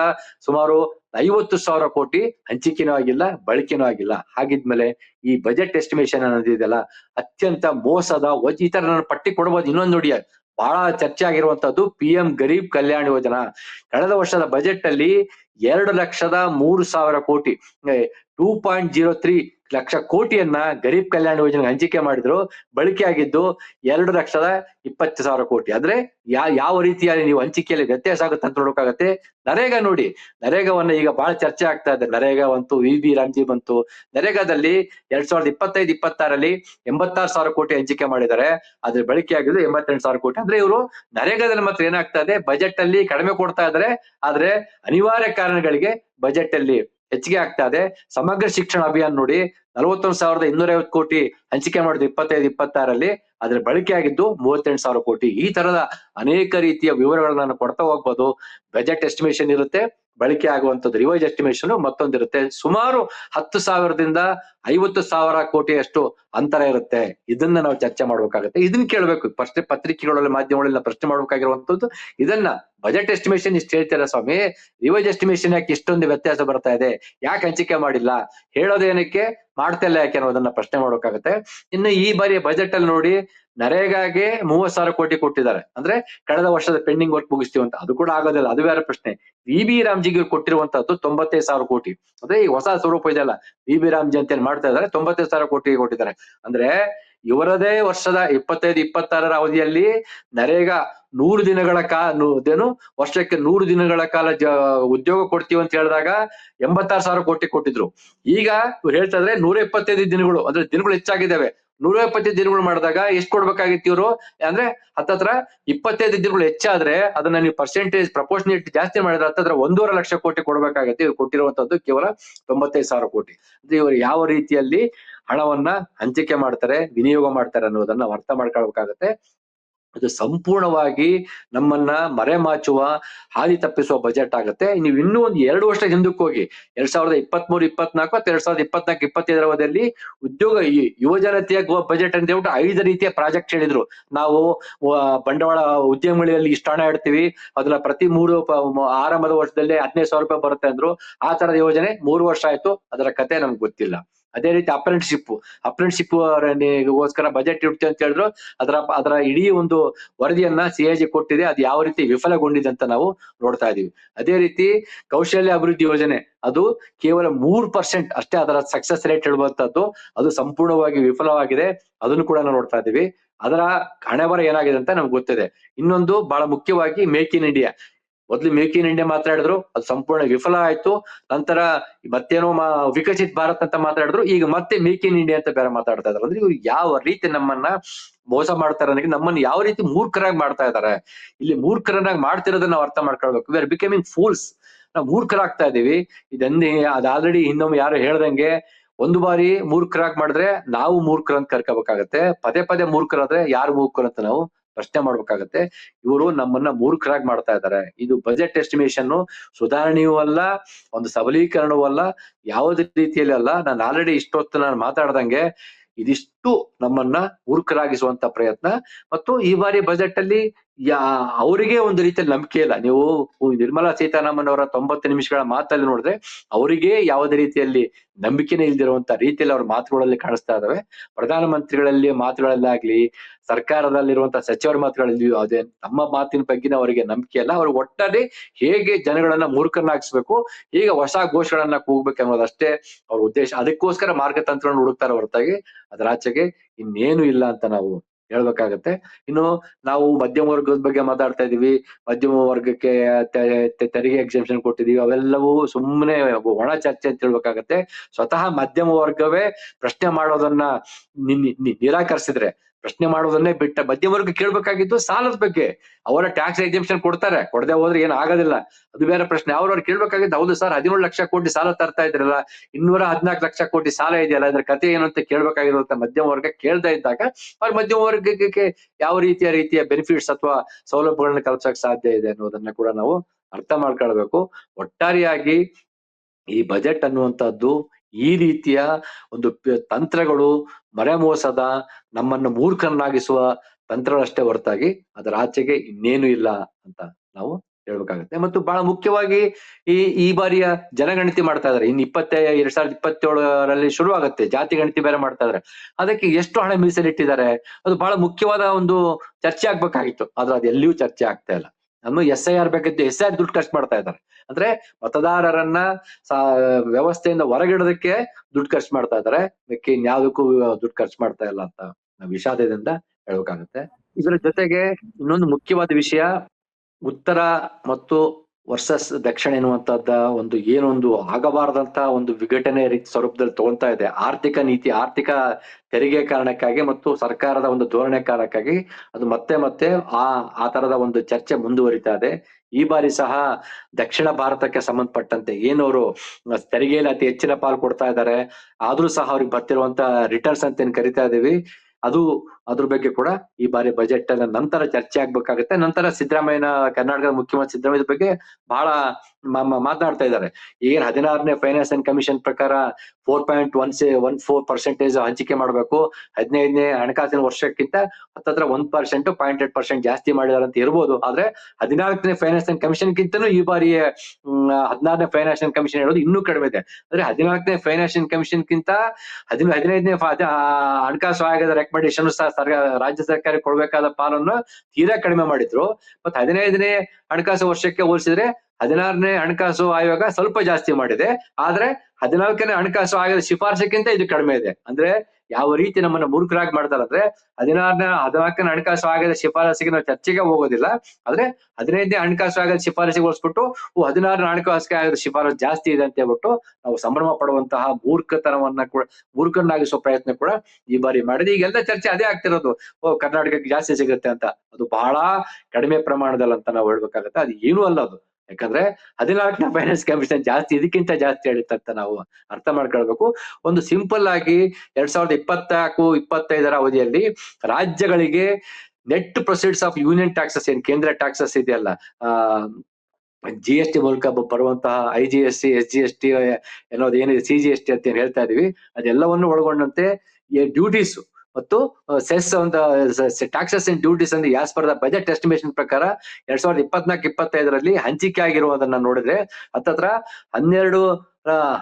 ಸುಮಾರು ಐವತ್ತು ಸಾವಿರ ಕೋಟಿ ಹಂಚಿಕೆನೂ ಆಗಿಲ್ಲ, ಬಳಕೆನೂ ಆಗಿಲ್ಲ. ಹಾಗಿದ್ಮೇಲೆ ಈ ಬಜೆಟ್ ಎಸ್ಟಿಮೇಶನ್ ಅನ್ನೋದಿದೆಯಲ್ಲ, ಅತ್ಯಂತ ಮೋಸದ ಈ ತರ ನಾನು ಪಟ್ಟಿ ಕೊಡಬಹುದು ಇನ್ನೊಂದು ನೋಡಿ ಬಹಳ ಚರ್ಚೆ ಆಗಿರುವಂತದ್ದು ಪಿ ಎಂ ಗರೀಬ್ ಕಲ್ಯಾಣ ಯೋಜನಾ. ಕಳೆದ ವರ್ಷದ ಬಜೆಟ್ ಅಲ್ಲಿ ಎರಡು ಲಕ್ಷದ ಮೂರು ಸಾವಿರ ಕೋಟಿ two point zero three lakh ಕೋಟಿಯನ್ನ Garib Kalyan ಯೋಜನೆಗೆ ಹಂಚಿಕೆ ಮಾಡಿದ್ರು, ಬಳಕೆ ಆಗಿದ್ದು ಎರಡು ಲಕ್ಷದ ಇಪ್ಪತ್ತು ಸಾವಿರ ಕೋಟಿ. ಅಂದ್ರೆ ಯಾ, ಯಾವ ರೀತಿಯಲ್ಲಿ ನೀವು ಹಂಚಿಕೆಯಲ್ಲಿ ವ್ಯತ್ಯಾಸ ಆಗುತ್ತೆ ಅಂತ ನೋಡೋಕ್ಕಾಗತ್ತೆ ನರೇಗಾ ನೋಡಿ, ನರೇಗಾವನ್ನ ಈಗ ಬಹಳ ಚರ್ಚೆ ಆಗ್ತಾ ಇದೆ. ನರೇಗಾ ಬಂತು ವಿ ಬಿ ರಾಮ್ಜಿ ಬಂತು. ನರೇಗಾದಲ್ಲಿ ಎರಡ್ ಸಾವಿರದ ಇಪ್ಪತ್ತೈದು, ಇಪ್ಪತ್ತಾರಲ್ಲಿ ಎಂಬತ್ತಾರು ಸಾವಿರ ಕೋಟಿ ಹಂಚಿಕೆ ಮಾಡಿದ್ದಾರೆ. ಅದ್ರ ಬಳಕೆ ಆಗಿದ್ದು ಎಂಬತ್ತೆಂಟು ಸಾವಿರ ಕೋಟಿ. ಅಂದ್ರೆ ಇವರು ನರೇಗಾದಲ್ಲಿ ಮಾತ್ರ ಏನಾಗ್ತಾ ಇದೆ? ಬಜೆಟ್ ಅಲ್ಲಿ ಕಡಿಮೆ ಕೊಡ್ತಾ ಇದ್ದಾರೆ. ಆದ್ರೆ ಅನಿವಾರ್ಯ ಕಾರಣಗಳಿಗೆ ಬಜೆಟ್ ಅಲ್ಲಿ ಹೆಚ್ಚಿಗೆ ಆಗ್ತಾ ಇದೆ. ಸಮಗ್ರ ಶಿಕ್ಷಣ ಅಭಿಯಾನ ನೋಡಿ ನಲವತ್ತೊಂದು ಸಾವಿರದ ಇನ್ನೂರ ಐವತ್ತು ಕೋಟಿ ಹಂಚಿಕೆ ಮಾಡಿದ್ರು ಇಪ್ಪತ್ತೈದು, ಇಪ್ಪತ್ತಾರಲ್ಲಿ. ಅದ್ರ ಬಳಕೆ ಆಗಿದ್ದು ಮೂವತ್ತೆಂಟು ಸಾವಿರ ಕೋಟಿ. ಈ ತರದ ಅನೇಕ ರೀತಿಯ ವಿವರಗಳನ್ನ ನಾನು ಕೊಡ್ತಾ ಹೋಗ್ಬೋದು. ಬಜೆಟ್ ಎಸ್ಟಿಮೇಷನ್ ಇರುತ್ತೆ. ಬಳಕೆ ಆಗುವಂತದ್ದು ರಿವೈಸ್ ಎಸ್ಟಿಮೇಷನ್ ಮತ್ತೊಂದಿರುತ್ತೆ. ಸುಮಾರು ಹತ್ತು ಸಾವಿರದಿಂದ ಐವತ್ತು ಸಾವಿರ ಕೋಟಿಯಷ್ಟು ಅಂತರ ಇರುತ್ತೆ. ಇದನ್ನ ನಾವು ಚರ್ಚೆ ಮಾಡ್ಬೇಕಾಗುತ್ತೆ. ಇದನ್ನ ಕೇಳಬೇಕು. ಪ್ರಶ್ನೆ ಪತ್ರಿಕೆಗಳಲ್ಲಿ, ಮಾಧ್ಯಮಗಳಲ್ಲಿ ಪ್ರಶ್ನೆ ಮಾಡ್ಬೇಕಾಗಿರುವಂತದ್ದು ಇದನ್ನ ಬಜೆಟ್ ಎಸ್ಟಿಮೇಷನ್ ಇಷ್ಟು ಹೇಳ್ತೀರಾ ಸ್ವಾಮಿ? ರಿವೈಸ್ ಎಸ್ಟಿಮೇಷನ್ ಯಾಕೆ ಇಷ್ಟೊಂದು ವ್ಯತ್ಯಾಸ ಬರ್ತಾ ಇದೆ? ಯಾಕೆ ಹಂಚಿಕೆ ಮಾಡಿಲ್ಲ? ಹೇಳೋದೇನಕ್ಕೆ ಮಾಡ್ತಾ ಇಲ್ಲ ಯಾಕೆ ಅನ್ನೋದನ್ನ ಪ್ರಶ್ನೆ ಮಾಡೋಕ್ಕಾಗತ್ತೆ. ಇನ್ನು ಈ ಬಾರಿ ಬಜೆಟ್ ಅಲ್ಲಿ ನೋಡಿ, ನರೇಗಾಗೆ ಮೂವತ್ ಸಾವಿರ ಕೋಟಿ ಕೊಟ್ಟಿದ್ದಾರೆ. ಅಂದ್ರೆ ಕಳೆದ ವರ್ಷದ ಪೆಂಡಿಂಗ್ ವರ್ಕ್ ಮುಗಿಸ್ತೀವಿ ಅಂತ. ಅದು ಕೂಡ ಆಗೋದಿಲ್ಲ. ಅದು ಬೇರೆ ಪ್ರಶ್ನೆ. ವಿ ಬಿ ರಾಮ್ಜಿಗೆ ಕೊಟ್ಟಿರುವಂತಹದ್ದು ತೊಂಬತ್ತೈದು ಸಾವಿರ ಕೋಟಿ. ಅಂದ್ರೆ ಈ ಹೊಸ ಸ್ವರೂಪ ಇದೆಯಲ್ಲ ವಿ ಬಿ ರಾಮ್ಜಿ ಅಂತ ಏನ್ ಮಾಡ್ತಾ ಇದಾರೆ ತೊಂಬತ್ತೈದು ಸಾವಿರ ಕೋಟಿ ಕೊಟ್ಟಿದ್ದಾರೆ. ಅಂದ್ರೆ ಇವರದೇ ವರ್ಷದ ಇಪ್ಪತ್ತೈದು, ಇಪ್ಪತ್ತಾರರ ಅವಧಿಯಲ್ಲಿ ನರೇಗಾ ನೂರು ದಿನಗಳ ಕಾಲ ಏನು ವರ್ಷಕ್ಕೆ ನೂರು ದಿನಗಳ ಕಾಲ ಉದ್ಯೋಗ ಕೊಡ್ತೀವಿ ಅಂತ ಹೇಳಿದಾಗ ಎಂಬತ್ತಾರು ಸಾವಿರ ಕೋಟಿ ಕೊಟ್ಟಿದ್ರು. ಈಗ ಇವ್ರು ಹೇಳ್ತಾ ಇದ್ರೆ ನೂರ ಇಪ್ಪತ್ತೈದು ದಿನಗಳು, ಅಂದ್ರೆ ದಿನಗಳು ಹೆಚ್ಚಾಗಿದ್ದಾವೆ. ನೂರ ಇಪ್ಪತ್ತೈದು ದಿನಗಳು ಮಾಡಿದಾಗ ಎಷ್ಟು ಕೊಡ್ಬೇಕಾಗಿತ್ತು ಇವರು? ಅಂದ್ರೆ ಹತ್ತತ್ರ ಇಪ್ಪತ್ತೈದು ದಿನಗಳು ಹೆಚ್ಚಾದ್ರೆ ಅದನ್ನ ನೀವು ಪರ್ಸೆಂಟೇಜ್ ಪ್ರಪೋರ್ಷನೇಟ್ ಜಾಸ್ತಿ ಮಾಡಿದ್ರೆ ಹತ್ತತ್ರ ಒಂದೂವರೆ ಲಕ್ಷ ಕೋಟಿ ಕೊಡ್ಬೇಕಾಗತ್ತೆ. ಇವ್ರು ಕೊಟ್ಟಿರುವಂತದ್ದು ಕೇವಲ ತೊಂಬತ್ತೈದು ಸಾವಿರ ಕೋಟಿ. ಅಂದ್ರೆ ಇವರು ಯಾವ ರೀತಿಯಲ್ಲಿ ಹಣವನ್ನ ಹಂಚಿಕೆ ಮಾಡ್ತಾರೆ, ವಿನಿಯೋಗ ಮಾಡ್ತಾರೆ ಅನ್ನೋದನ್ನ ಅರ್ಥ ಮಾಡ್ಕೊಳ್ಬೇಕಾಗತ್ತೆ. ಅದು ಸಂಪೂರ್ಣವಾಗಿ ನಮ್ಮನ್ನ ಮರೆಮಾಚುವ ಹಾದಿ ತಪ್ಪಿಸುವ ಬಜೆಟ್ ಆಗುತ್ತೆ. ನೀವು ಇನ್ನೂ ಒಂದು ಎರಡು ವರ್ಷ ಹಿಂದಕ್ಕೆ ಹೋಗಿ, ಎರಡ್ ಸಾವಿರದ ಇಪ್ಪತ್ತ್ ಮೂರು ಇಪ್ಪತ್ನಾಲ್ಕು ಅಥವಾ ಎರಡ್ ಸಾವಿರದ ಇಪ್ಪತ್ನಾಲ್ಕು, ಇಪ್ಪತ್ತೈದರ ಅವಧಿಯಲ್ಲಿ ಉದ್ಯೋಗ ಯುವಜನತೆಯ ಬಜೆಟ್ ಅಂತ ಹೇಳ್ಬಿಟ್ಟು ಐದು ರೀತಿಯ ಪ್ರಾಜೆಕ್ಟ್ ಹೇಳಿದ್ರು. ನಾವು ಬಂಡವಾಳ ಉದ್ಯಮಗಳಲ್ಲಿ ಇಷ್ಟ ಹಣ ಇಡ್ತೀವಿ. ಅದನ್ನ ಪ್ರತಿ ಮೂರು ಆರಂಭದ ವರ್ಷದಲ್ಲಿ ಹದಿನೈದು ಸಾವಿರ ರೂಪಾಯಿ ಬರುತ್ತೆ ಅಂದ್ರು. ಆ ತರದ ಯೋಜನೆ ಮೂರು ವರ್ಷ ಆಯ್ತು. ಅದರ ಕತೆ ನಮ್ಗೆ ಗೊತ್ತಿಲ್ಲ. ಅದೇ ರೀತಿ ಅಪ್ರೆಂಟ್ಶಿಪ್ ಅಪ್ರೆಂಟ್ಶಿಪ್ ಗೋಸ್ಕರ ಬಜೆಟ್ ಇಡ್ತೀವಿ ಅಂತ ಹೇಳಿದ್ರು. ಅದರ ಅದರ ಇಡೀ ಒಂದು ವರದಿಯನ್ನ ಸಿ ಜಿ ಕೊಟ್ಟಿದೆ. ಅದು ಯಾವ ರೀತಿ ವಿಫಲಗೊಂಡಿದೆ ಅಂತ ನಾವು ನೋಡ್ತಾ ಇದೀವಿ. ಅದೇ ರೀತಿ ಕೌಶಲ್ಯ ಅಭಿವೃದ್ಧಿ ಯೋಜನೆ, ಅದು ಕೇವಲ ಮೂರ್ ಪರ್ಸೆಂಟ್ ಅಷ್ಟೇ ಅದರ ಸಕ್ಸಸ್ ರೇಟ್ ಹೇಳುವಂತದ್ದು ಅದು ಸಂಪೂರ್ಣವಾಗಿ ವಿಫಲವಾಗಿದೆ. ಅದನ್ನು ಕೂಡ ನಾವು ನೋಡ್ತಾ ಇದೀವಿ. ಅದರ ಹಣೆಬರ ಏನಾಗಿದೆ ಅಂತ ನಮ್ಗೆ ಗೊತ್ತಿದೆ. ಇನ್ನೊಂದು ಬಹಳ ಮುಖ್ಯವಾಗಿ ಮೇಕ್ ಇನ್ ಇಂಡಿಯಾ ಮೊದ್ಲು ಮೇಕ್ ಇನ್ ಇಂಡಿಯಾ ಮಾತಾಡಿದ್ರು, ಅದು ಸಂಪೂರ್ಣ ವಿಫಲ ಆಯ್ತು. ನಂತರ ಮತ್ತೇನೋ ವಿಕಸಿತ್ ಭಾರತ್ ಅಂತ ಮಾತಾಡಿದ್ರು, ಈಗ ಮತ್ತೆ ಮೇಕ್ ಇನ್ ಇಂಡಿಯಾ ಅಂತ ಬೇರೆ ಮಾತಾಡ್ತಾ ಇದಾರೆ ಅಂದ್ರೆ ಇವ್ರು ಯಾವ ರೀತಿ ನಮ್ಮನ್ನ ಮೋಸ ಮಾಡ್ತಾರೆ ಅಂದ್ರೆ ನಮ್ಮನ್ನ ಯಾವ ರೀತಿ ಮೂರ್ಖರಾಗಿ ಮಾಡ್ತಾ ಇದಾರೆ ಇಲ್ಲಿ ಮೂರ್ಖರನ್ನಾಗಿ ಮಾಡ್ತಿರೋದನ್ನ ನಾವು ಅರ್ಥ ಮಾಡ್ಕೊಳ್ಬೇಕು. ವಿ ಆರ್ ಬಿಕಮಿಂಗ್ ಫೂಲ್ಸ್ ನಾವು ಮೂರ್ಖರಾಗ್ತಾ ಇದೀವಿ. ಇದನ್ನೇ ಅದ್ ಆಲ್ರೆಡಿ ಇನ್ನೊಮ್ಮೆ ಯಾರು ಹೇಳ್ದಂಗೆ, ಒಂದು ಬಾರಿ ಮೂರ್ಖರಾಗಿ ಮಾಡಿದ್ರೆ ನಾವು ಮೂರ್ಖರ ಅಂತ ಕರ್ಕೋಬೇಕಾಗತ್ತೆ. ಪದೇ ಪದೇ ಮೂರ್ಖರಾದ್ರೆ ಯಾರು ಮೂರ್ಖರು ಅಂತ ನಾವು ಪ್ರಶ್ನೆ ಮಾಡ್ಬೇಕಾಗತ್ತೆ. ಇವರು ನಮ್ಮನ್ನ ಮೂರ್ಖರಾಗಿ ಮಾಡ್ತಾ ಇದ್ದಾರೆ ಇದು ಬಜೆಟ್ ಎಸ್ಟಿಮೇಷನ್ ಸುಧಾರಣೆಯೂ ಅಲ್ಲ, ಒಂದು ಸಬಲೀಕರಣವೂ ಅಲ್ಲ, ಯಾವುದೇ ರೀತಿಯಲ್ಲಿ ಅಲ್ಲ. ನಾನು ಆಲ್ರೆಡಿ ಇಷ್ಟೊತ್ತು ನಾನು ಮಾತಾಡ್ದಂಗೆ ಇದಿಷ್ಟು ನಮ್ಮನ್ನ ಮೂರ್ಖರಾಗಿಸುವಂತ ಪ್ರಯತ್ನ. ಮತ್ತು ಈ ಬಾರಿ ಬಜೆಟ್ ಅಲ್ಲಿ ಯಾ, ಅವರಿಗೆ ಒಂದು ರೀತಿಯಲ್ಲಿ ನಂಬಿಕೆ ಇಲ್ಲ. ನೀವು ನಿರ್ಮಲಾ ಸೀತಾರಾಮನ್ ಅವರ ತೊಂಬತ್ತು ನಿಮಿಷಗಳ ಮಾತಲ್ಲಿ ನೋಡಿದ್ರೆ ಅವರಿಗೆ ಯಾವುದೇ ರೀತಿಯಲ್ಲಿ ನಂಬಿಕೆನೇ ಇಲ್ದಿರುವಂತ ರೀತಿಯಲ್ಲಿ ಅವ್ರ ಮಾತುಗಳಲ್ಲಿ ಕಾಣಿಸ್ತಾ ಇದಾವೆ. ಪ್ರಧಾನ ಮಂತ್ರಿಗಳಲ್ಲಿ ಮಾತುಗಳಲ್ಲಾಗ್ಲಿ ಸರ್ಕಾರದಲ್ಲಿರುವಂತಹ ಸಚಿವರ ಮಾತುಗಳಲ್ಲಿ ಅದೇ ನಮ್ಮ ಮಾತಿನ ಬಗ್ಗೆ ಅವರಿಗೆ ನಂಬಿಕೆ ಇಲ್ಲ. ಅವ್ರಿಗೆ ಒಟ್ಟಾರೆ ಹೇಗೆ ಜನಗಳನ್ನ ಮೂರ್ಖರನ್ನಾಗಿಸ್ಬೇಕು ಈಗ ಹೊಸ ಘೋಷಗಳನ್ನ ಕೂಗ್ಬೇಕು ಅನ್ನೋದಷ್ಟೇ ಅವ್ರ ಉದ್ದೇಶ. ಅದಕ್ಕೋಸ್ಕರ ಮಾರ್ಗತಂತ್ರವನ್ನು ಹುಡುಕ್ತಾರೆ ಹೊರತಾಗಿ ಅದರ ಆಚೆಗೆ ಇನ್ನೇನು ಇಲ್ಲ ಅಂತ ನಾವು ಹೇಳ್ಬೇಕಾಗತ್ತೆ. ಇನ್ನು ನಾವು ಮಧ್ಯಮ ವರ್ಗದ ಬಗ್ಗೆ ಮಾತಾಡ್ತಾ ಇದೀವಿ ಮಧ್ಯಮ ವರ್ಗಕ್ಕೆ ತೆರಿಗೆ ಎಕ್ಸೆಂಪ್ಷನ್ ಕೊಟ್ಟಿದೀವಿ ಅವೆಲ್ಲವೂ ಸುಮ್ಮನೆ ಒಣ ಚರ್ಚೆ ಅಂತ ಹೇಳ್ಬೇಕಾಗತ್ತೆ. ಸ್ವತಃ ಮಧ್ಯಮ ವರ್ಗವೇ ಪ್ರಶ್ನೆ ಮಾಡೋದನ್ನ ನಿರಾಕರಿಸಿದ್ರೆ ಪ್ರಶ್ನೆ ಮಾಡೋದನ್ನೇ ಬಿಟ್ಟ ಮಧ್ಯಮ ವರ್ಗ ಕೇಳ್ಬೇಕಾಗಿದ್ದು ಸಾಲದ ಬಗ್ಗೆ. ಅವರ ಟ್ಯಾಕ್ಸ್ ಎಕ್ಸೆಂಪ್ಷನ್ ಕೊಡ್ತಾರೆ. ಕೊಡದೆ ಹೋದ್ರೆ ಏನ್ ಆಗೋದಿಲ್ಲ. ಅದು ಬೇರೆ ಪ್ರಶ್ನೆ. ಅವ್ರವ್ರು ಕೇಳ್ಬೇಕಾಗಿತ್ತು, ಹೌದು ಸರ್, ಹದಿನೇಳು ಲಕ್ಷ ಕೋಟಿ ಸಾಲ ತರ್ತಾ ಇದ್ರಲ್ಲ, ಇನ್ನೂರ ಹದಿನಾಲ್ಕು ಲಕ್ಷ ಕೋಟಿ ಸಾಲ ಇದೆಯಲ್ಲ, ಅದ್ರ ಕತೆ ಏನು ಅಂತ ಕೇಳ್ಬೇಕಾಗಿರುವಂತ ಮಧ್ಯಮ ವರ್ಗ ಕೇಳ್ತಾ ಇದ್ದಾಗ, ಅವ್ರ ಮಧ್ಯಮ ವರ್ಗಕ್ಕೆ ಯಾವ ರೀತಿಯ ರೀತಿಯ ಬೆನಿಫಿಟ್ಸ್ ಅಥವಾ ಸೌಲಭ್ಯಗಳನ್ನ ಕಲ್ಸಕ್ ಸಾಧ್ಯ ಇದೆ ಅನ್ನೋದನ್ನ ಕೂಡ ನಾವು ಅರ್ಥ ಮಾಡ್ಕೊಳ್ಬೇಕು. ಒಟ್ಟಾರೆಯಾಗಿ ಈ ಬಜೆಟ್ ಅನ್ನುವಂಥದ್ದು ಈ ರೀತಿಯ ಒಂದು ಪ- ತಂತ್ರಗಳು ಮರೆಮೋಸದ ನಮ್ಮನ್ನು ಮೂರ್ಖರನ್ನಾಗಿಸುವ ತಂತ್ರಗಳಷ್ಟೇ ಹೊರತಾಗಿ ಅದರ ಆಚೆಗೆ ಇನ್ನೇನು ಇಲ್ಲ ಅಂತ ನಾವು ಹೇಳ್ಬೇಕಾಗುತ್ತೆ. ಮತ್ತು ಬಹಳ ಮುಖ್ಯವಾಗಿ ಈ ಈ ಬಾರಿಯ ಜನಗಣತಿ ಮಾಡ್ತಾ ಇದಾರೆ ಇನ್ ಇಪ್ಪತ್ತ, ಎರಡ್ ಸಾವಿರದ ಇಪ್ಪತ್ತೇಳರಲ್ಲಿ ಶುರು ಆಗುತ್ತೆ ಜಾತಿ ಗಣತಿ ಬೇರೆ ಮಾಡ್ತಾ ಇದಾರೆ ಅದಕ್ಕೆ ಎಷ್ಟು ಹಣ ಮೀಸಲಿಟ್ಟಿದ್ದಾರೆ? ಅದು ಬಹಳ ಮುಖ್ಯವಾದ ಒಂದು ಚರ್ಚೆ ಆಗ್ಬೇಕಾಗಿತ್ತು. ಆದ್ರೆ ಅದು ಎಲ್ಲಿಯೂ ಚರ್ಚೆ ಆಗ್ತಾ ಇಲ್ಲ. ನಮ್ಮ ಎಸ್ ಐ ಆರ್ ಬೇಕಿದ್ದು ಎಸ್ ಐ ಆರ್ ದುಡ್ಡು ಖರ್ಚು ಮಾಡ್ತಾ ಇದ್ದಾರೆ. ಅಂದ್ರೆ ಮತದಾರರನ್ನ ವ್ಯವಸ್ಥೆಯಿಂದ ಹೊರಗಿಡೋದಕ್ಕೆ ದುಡ್ಡು ಖರ್ಚು ಮಾಡ್ತಾ ಇದ್ದಾರೆ. ಮಿಕ್ಕಿ ಇನ್ಯಾವುದಕ್ಕೂ ದುಡ್ಡು ಖರ್ಚು ಮಾಡ್ತಾ ಇಲ್ಲ ಅಂತ ನಾವು ವಿಷಾದದಿಂದ ಹೇಳ್ಬೇಕಾಗುತ್ತೆ ಇದರ ಜೊತೆಗೆ ಇನ್ನೊಂದು ಮುಖ್ಯವಾದ ವಿಷಯ ಉತ್ತರ ಮತ್ತು ವರ್ಸಸ್ ದಕ್ಷಿಣ ಎನ್ನುವಂತದ್ದ ಒಂದು ಏನೊಂದು ಆಗಬಾರದಂತ ಒಂದು ವಿಘಟನೆ ರೀತಿ ಸ್ವರೂಪದಲ್ಲಿ ತಗೊಂತಾ ಇದೆ. ಆರ್ಥಿಕ ನೀತಿ, ಆರ್ಥಿಕ ತೆರಿಗೆ ಕಾರಣಕ್ಕಾಗಿ ಮತ್ತು ಸರ್ಕಾರದ ಒಂದು ಧೋರಣೆ ಕಾರಣಕ್ಕಾಗಿ ಅದು ಮತ್ತೆ ಮತ್ತೆ ಆ ಆ ತರದ ಒಂದು ಚರ್ಚೆ ಮುಂದುವರಿತಾ ಇದೆ. ಈ ಬಾರಿ ಸಹ ದಕ್ಷಿಣ ಭಾರತಕ್ಕೆ ಸಂಬಂಧಪಟ್ಟಂತೆ ಏನವರು ತೆರಿಗೆಯಲ್ಲಿ ಅತಿ ಹೆಚ್ಚಿನ ಪಾಲು ಕೊಡ್ತಾ ಇದ್ದಾರೆ, ಆದ್ರೂ ಸಹ ಅವ್ರಿಗೆ ಬರ್ತಿರುವಂತ ರಿಟರ್ನ್ಸ್ ಅಂತ ಏನ್ ಕರಿತಾ ಇದೀವಿ ಅದು ಅದ್ರ ಬಗ್ಗೆ ಕೂಡ ಈ ಬಾರಿ ಬಜೆಟ್ ಅನ್ನ ನಂತರ ಚರ್ಚೆ ಆಗ್ಬೇಕಾಗತ್ತೆ. ನಂತರ ಸಿದ್ದರಾಮಯ್ಯನ ಕರ್ನಾಟಕದ ಮುಖ್ಯಮಂತ್ರಿ ಸಿದ್ದರಾಮಯ್ಯ ಬಗ್ಗೆ ಬಹಳ ಮಾತನಾಡ್ತಾ ಇದ್ದಾರೆ. ಈಗ ಹದಿನಾರನೇ ಫೈನಾನ್ಸ್ ಅಂಡ್ ಕಮಿಷನ್ ಪ್ರಕಾರ four point one one four percentage ಹಂಚಿಕೆ ಮಾಡಬೇಕು. ಹದಿನೈದನೇ ಹಣಕಾಸಿನ ವರ್ಷಕ್ಕಿಂತ ಹತ್ತತ್ರ ಒಂದ್ ಪರ್ಸೆಂಟ್ ಪಾಯಿಂಟ್ ಏಟ್ ಪರ್ಸೆಂಟ್ ಜಾಸ್ತಿ ಮಾಡಿದಾರೆ ಅಂತ ಇರ್ಬೋದು ಆದ್ರೆ ಹದಿನಾಲ್ಕನೇ ಫೈನಾನ್ಸ್ ಅಂಡ್ ಕಮಿಷನ್ ಗಿಂತನೂ ಈ ಬಾರಿ ಹದಿನಾರನೇ ಫೈನಾನ್ಸ್ ಅಂಡ್ ಕಮಿಷನ್ ಹೇಳೋದು ಇನ್ನೂ ಕಡಿಮೆ ಇದೆ. ಅಂದ್ರೆ ಹದಿನಾಲ್ಕನೇ ಫೈನಾನ್ಸ್ ಅಂಡ್ ಕಮಿಷನ್ ಗಿಂತ ಹದಿನ ಹದಿನೈದನೇ ಹಣಕಾಸು ಆಯೋಗದ ರೆಕಮೆಂಡೇಶನ್ ಸಹ ಸರ್ಕಾರ ರಾಜ್ಯ ಸರ್ಕಾರ ಕೊಡ್ಬೇಕಾದ ಪಾಲನ್ನು ತೀರಾ ಕಡಿಮೆ ಮಾಡಿದ್ರು. ಮತ್ತೆ ಹದಿನೈದನೇ ಹಣಕಾಸು ವರ್ಷಕ್ಕೆ ಹೋಲಿಸಿದ್ರೆ ಹದಿನಾರನೇ ಹಣಕಾಸು ಆಯೋಗ ಸ್ವಲ್ಪ ಜಾಸ್ತಿ ಮಾಡಿದೆ. ಆದ್ರೆ ಹದಿನಾಲ್ಕನೇ ಹಣಕಾಸು ಆಯೋಗದ ಶಿಫಾರಸಿಗಿಂತ ಇದು ಕಡಿಮೆ ಇದೆ. ಅಂದ್ರೆ ಯಾವ ರೀತಿ ನಮ್ಮನ್ನ ಮೂರ್ಖರಾಗಿ ಮಾಡ್ತಾರಂದ್ರೆ ಹದಿನಾರನೇ, ಹದಿನಾಲ್ಕನೇ ಹಣಕಾಸು ಆಗದ ಶಿಫಾರಸಿಗೆ ನಾವು ಚರ್ಚೆಗೆ ಹೋಗೋದಿಲ್ಲ. ಆದ್ರೆ ಹದಿನೈದನೇ ಹಣಕಾಸು ಆಗದ ಶಿಫಾರಸಿಗೆ ಓ, ಹದಿನಾರನೇ ಹಣಕಾಸು ಆಗದ ಶಿಫಾರಸು ಜಾಸ್ತಿ ಇದೆ ಅಂತ ಹೇಳ್ಬಿಟ್ಟು ನಾವು ಸಂಭ್ರಮ ಪಡುವಂತಹ ಮೂರ್ಖತನವನ್ನ ಕೂಡ ಮೂರ್ಖನಾಗಿಸುವ ಪ್ರಯತ್ನ ಕೂಡ ಈ ಬಾರಿ ಮಾಡಿದೆ. ಈಗೆಲ್ಲ ಚರ್ಚೆ ಅದೇ ಆಗ್ತಿರೋದು. ಓ, ಕರ್ನಾಟಕಕ್ಕೆ ಜಾಸ್ತಿ ಸಿಗುತ್ತೆ ಅಂತ. ಅದು ಬಹಳ ಕಡಿಮೆ ಪ್ರಮಾಣದಲ್ಲಿ ಅಂತ ನಾವು ಹೇಳ್ಬೇಕಾಗತ್ತೆ. ಅದು ಏನೂ ಅಲ್ಲ ಅದು. ಯಾಕಂದ್ರೆ ಹದಿನಾಲ್ಕನೇ ಫೈನಾನ್ಸ್ ಕಮಿಷನ್ ಜಾಸ್ತಿ, ಇದಕ್ಕಿಂತ ಜಾಸ್ತಿ ಹೇಳಿತ್ತಂತ ನಾವು ಅರ್ಥ ಮಾಡ್ಕೊಳ್ಬೇಕು. ಒಂದು ಸಿಂಪಲ್ ಆಗಿ ಎರಡ್ ಸಾವಿರದ ಇಪ್ಪತ್ನಾಲ್ಕು, ಇಪ್ಪತ್ತೈದರ ಅವಧಿಯಲ್ಲಿ ರಾಜ್ಯಗಳಿಗೆ net proceeds of union taxes ಏನ್ ಕೇಂದ್ರ ಟ್ಯಾಕ್ಸಸ್ ಇದೆಯಲ್ಲ, ಆ ಜಿ ಎಸ್ ಟಿ ಮೂಲಕ ಬರುವಂತಹ I G S T S G S T ಅನ್ನೋದು ಏನಿದೆ ಸಿ ಜಿ ಎಸ್ ಟಿ ಅಂತ ಏನ್ ಹೇಳ್ತಾ ಇದೀವಿ, ಅದೆಲ್ಲವನ್ನು ಒಳಗೊಂಡಂತೆ ಡ್ಯೂಟೀಸ್ ಮತ್ತು ಸೆಸ್ ಒಂದು ಟ್ಯಾಕ್ಸಸ್ ಅಂಡ್ ಡ್ಯೂಟೀಸ್ ಅಂದ್ರೆ as per the budget estimation ಪ್ರಕಾರ ಎರಡ್ ಸಾವಿರದ ಇಪ್ಪತ್ನಾಲ್ಕು, ಇಪ್ಪತ್ತೈದರಲ್ಲಿ ಹಂಚಿಕೆ ಆಗಿರುವುದನ್ನ ನೋಡಿದ್ರೆ ಹತ್ತತ್ರ ಹನ್ನೆರಡು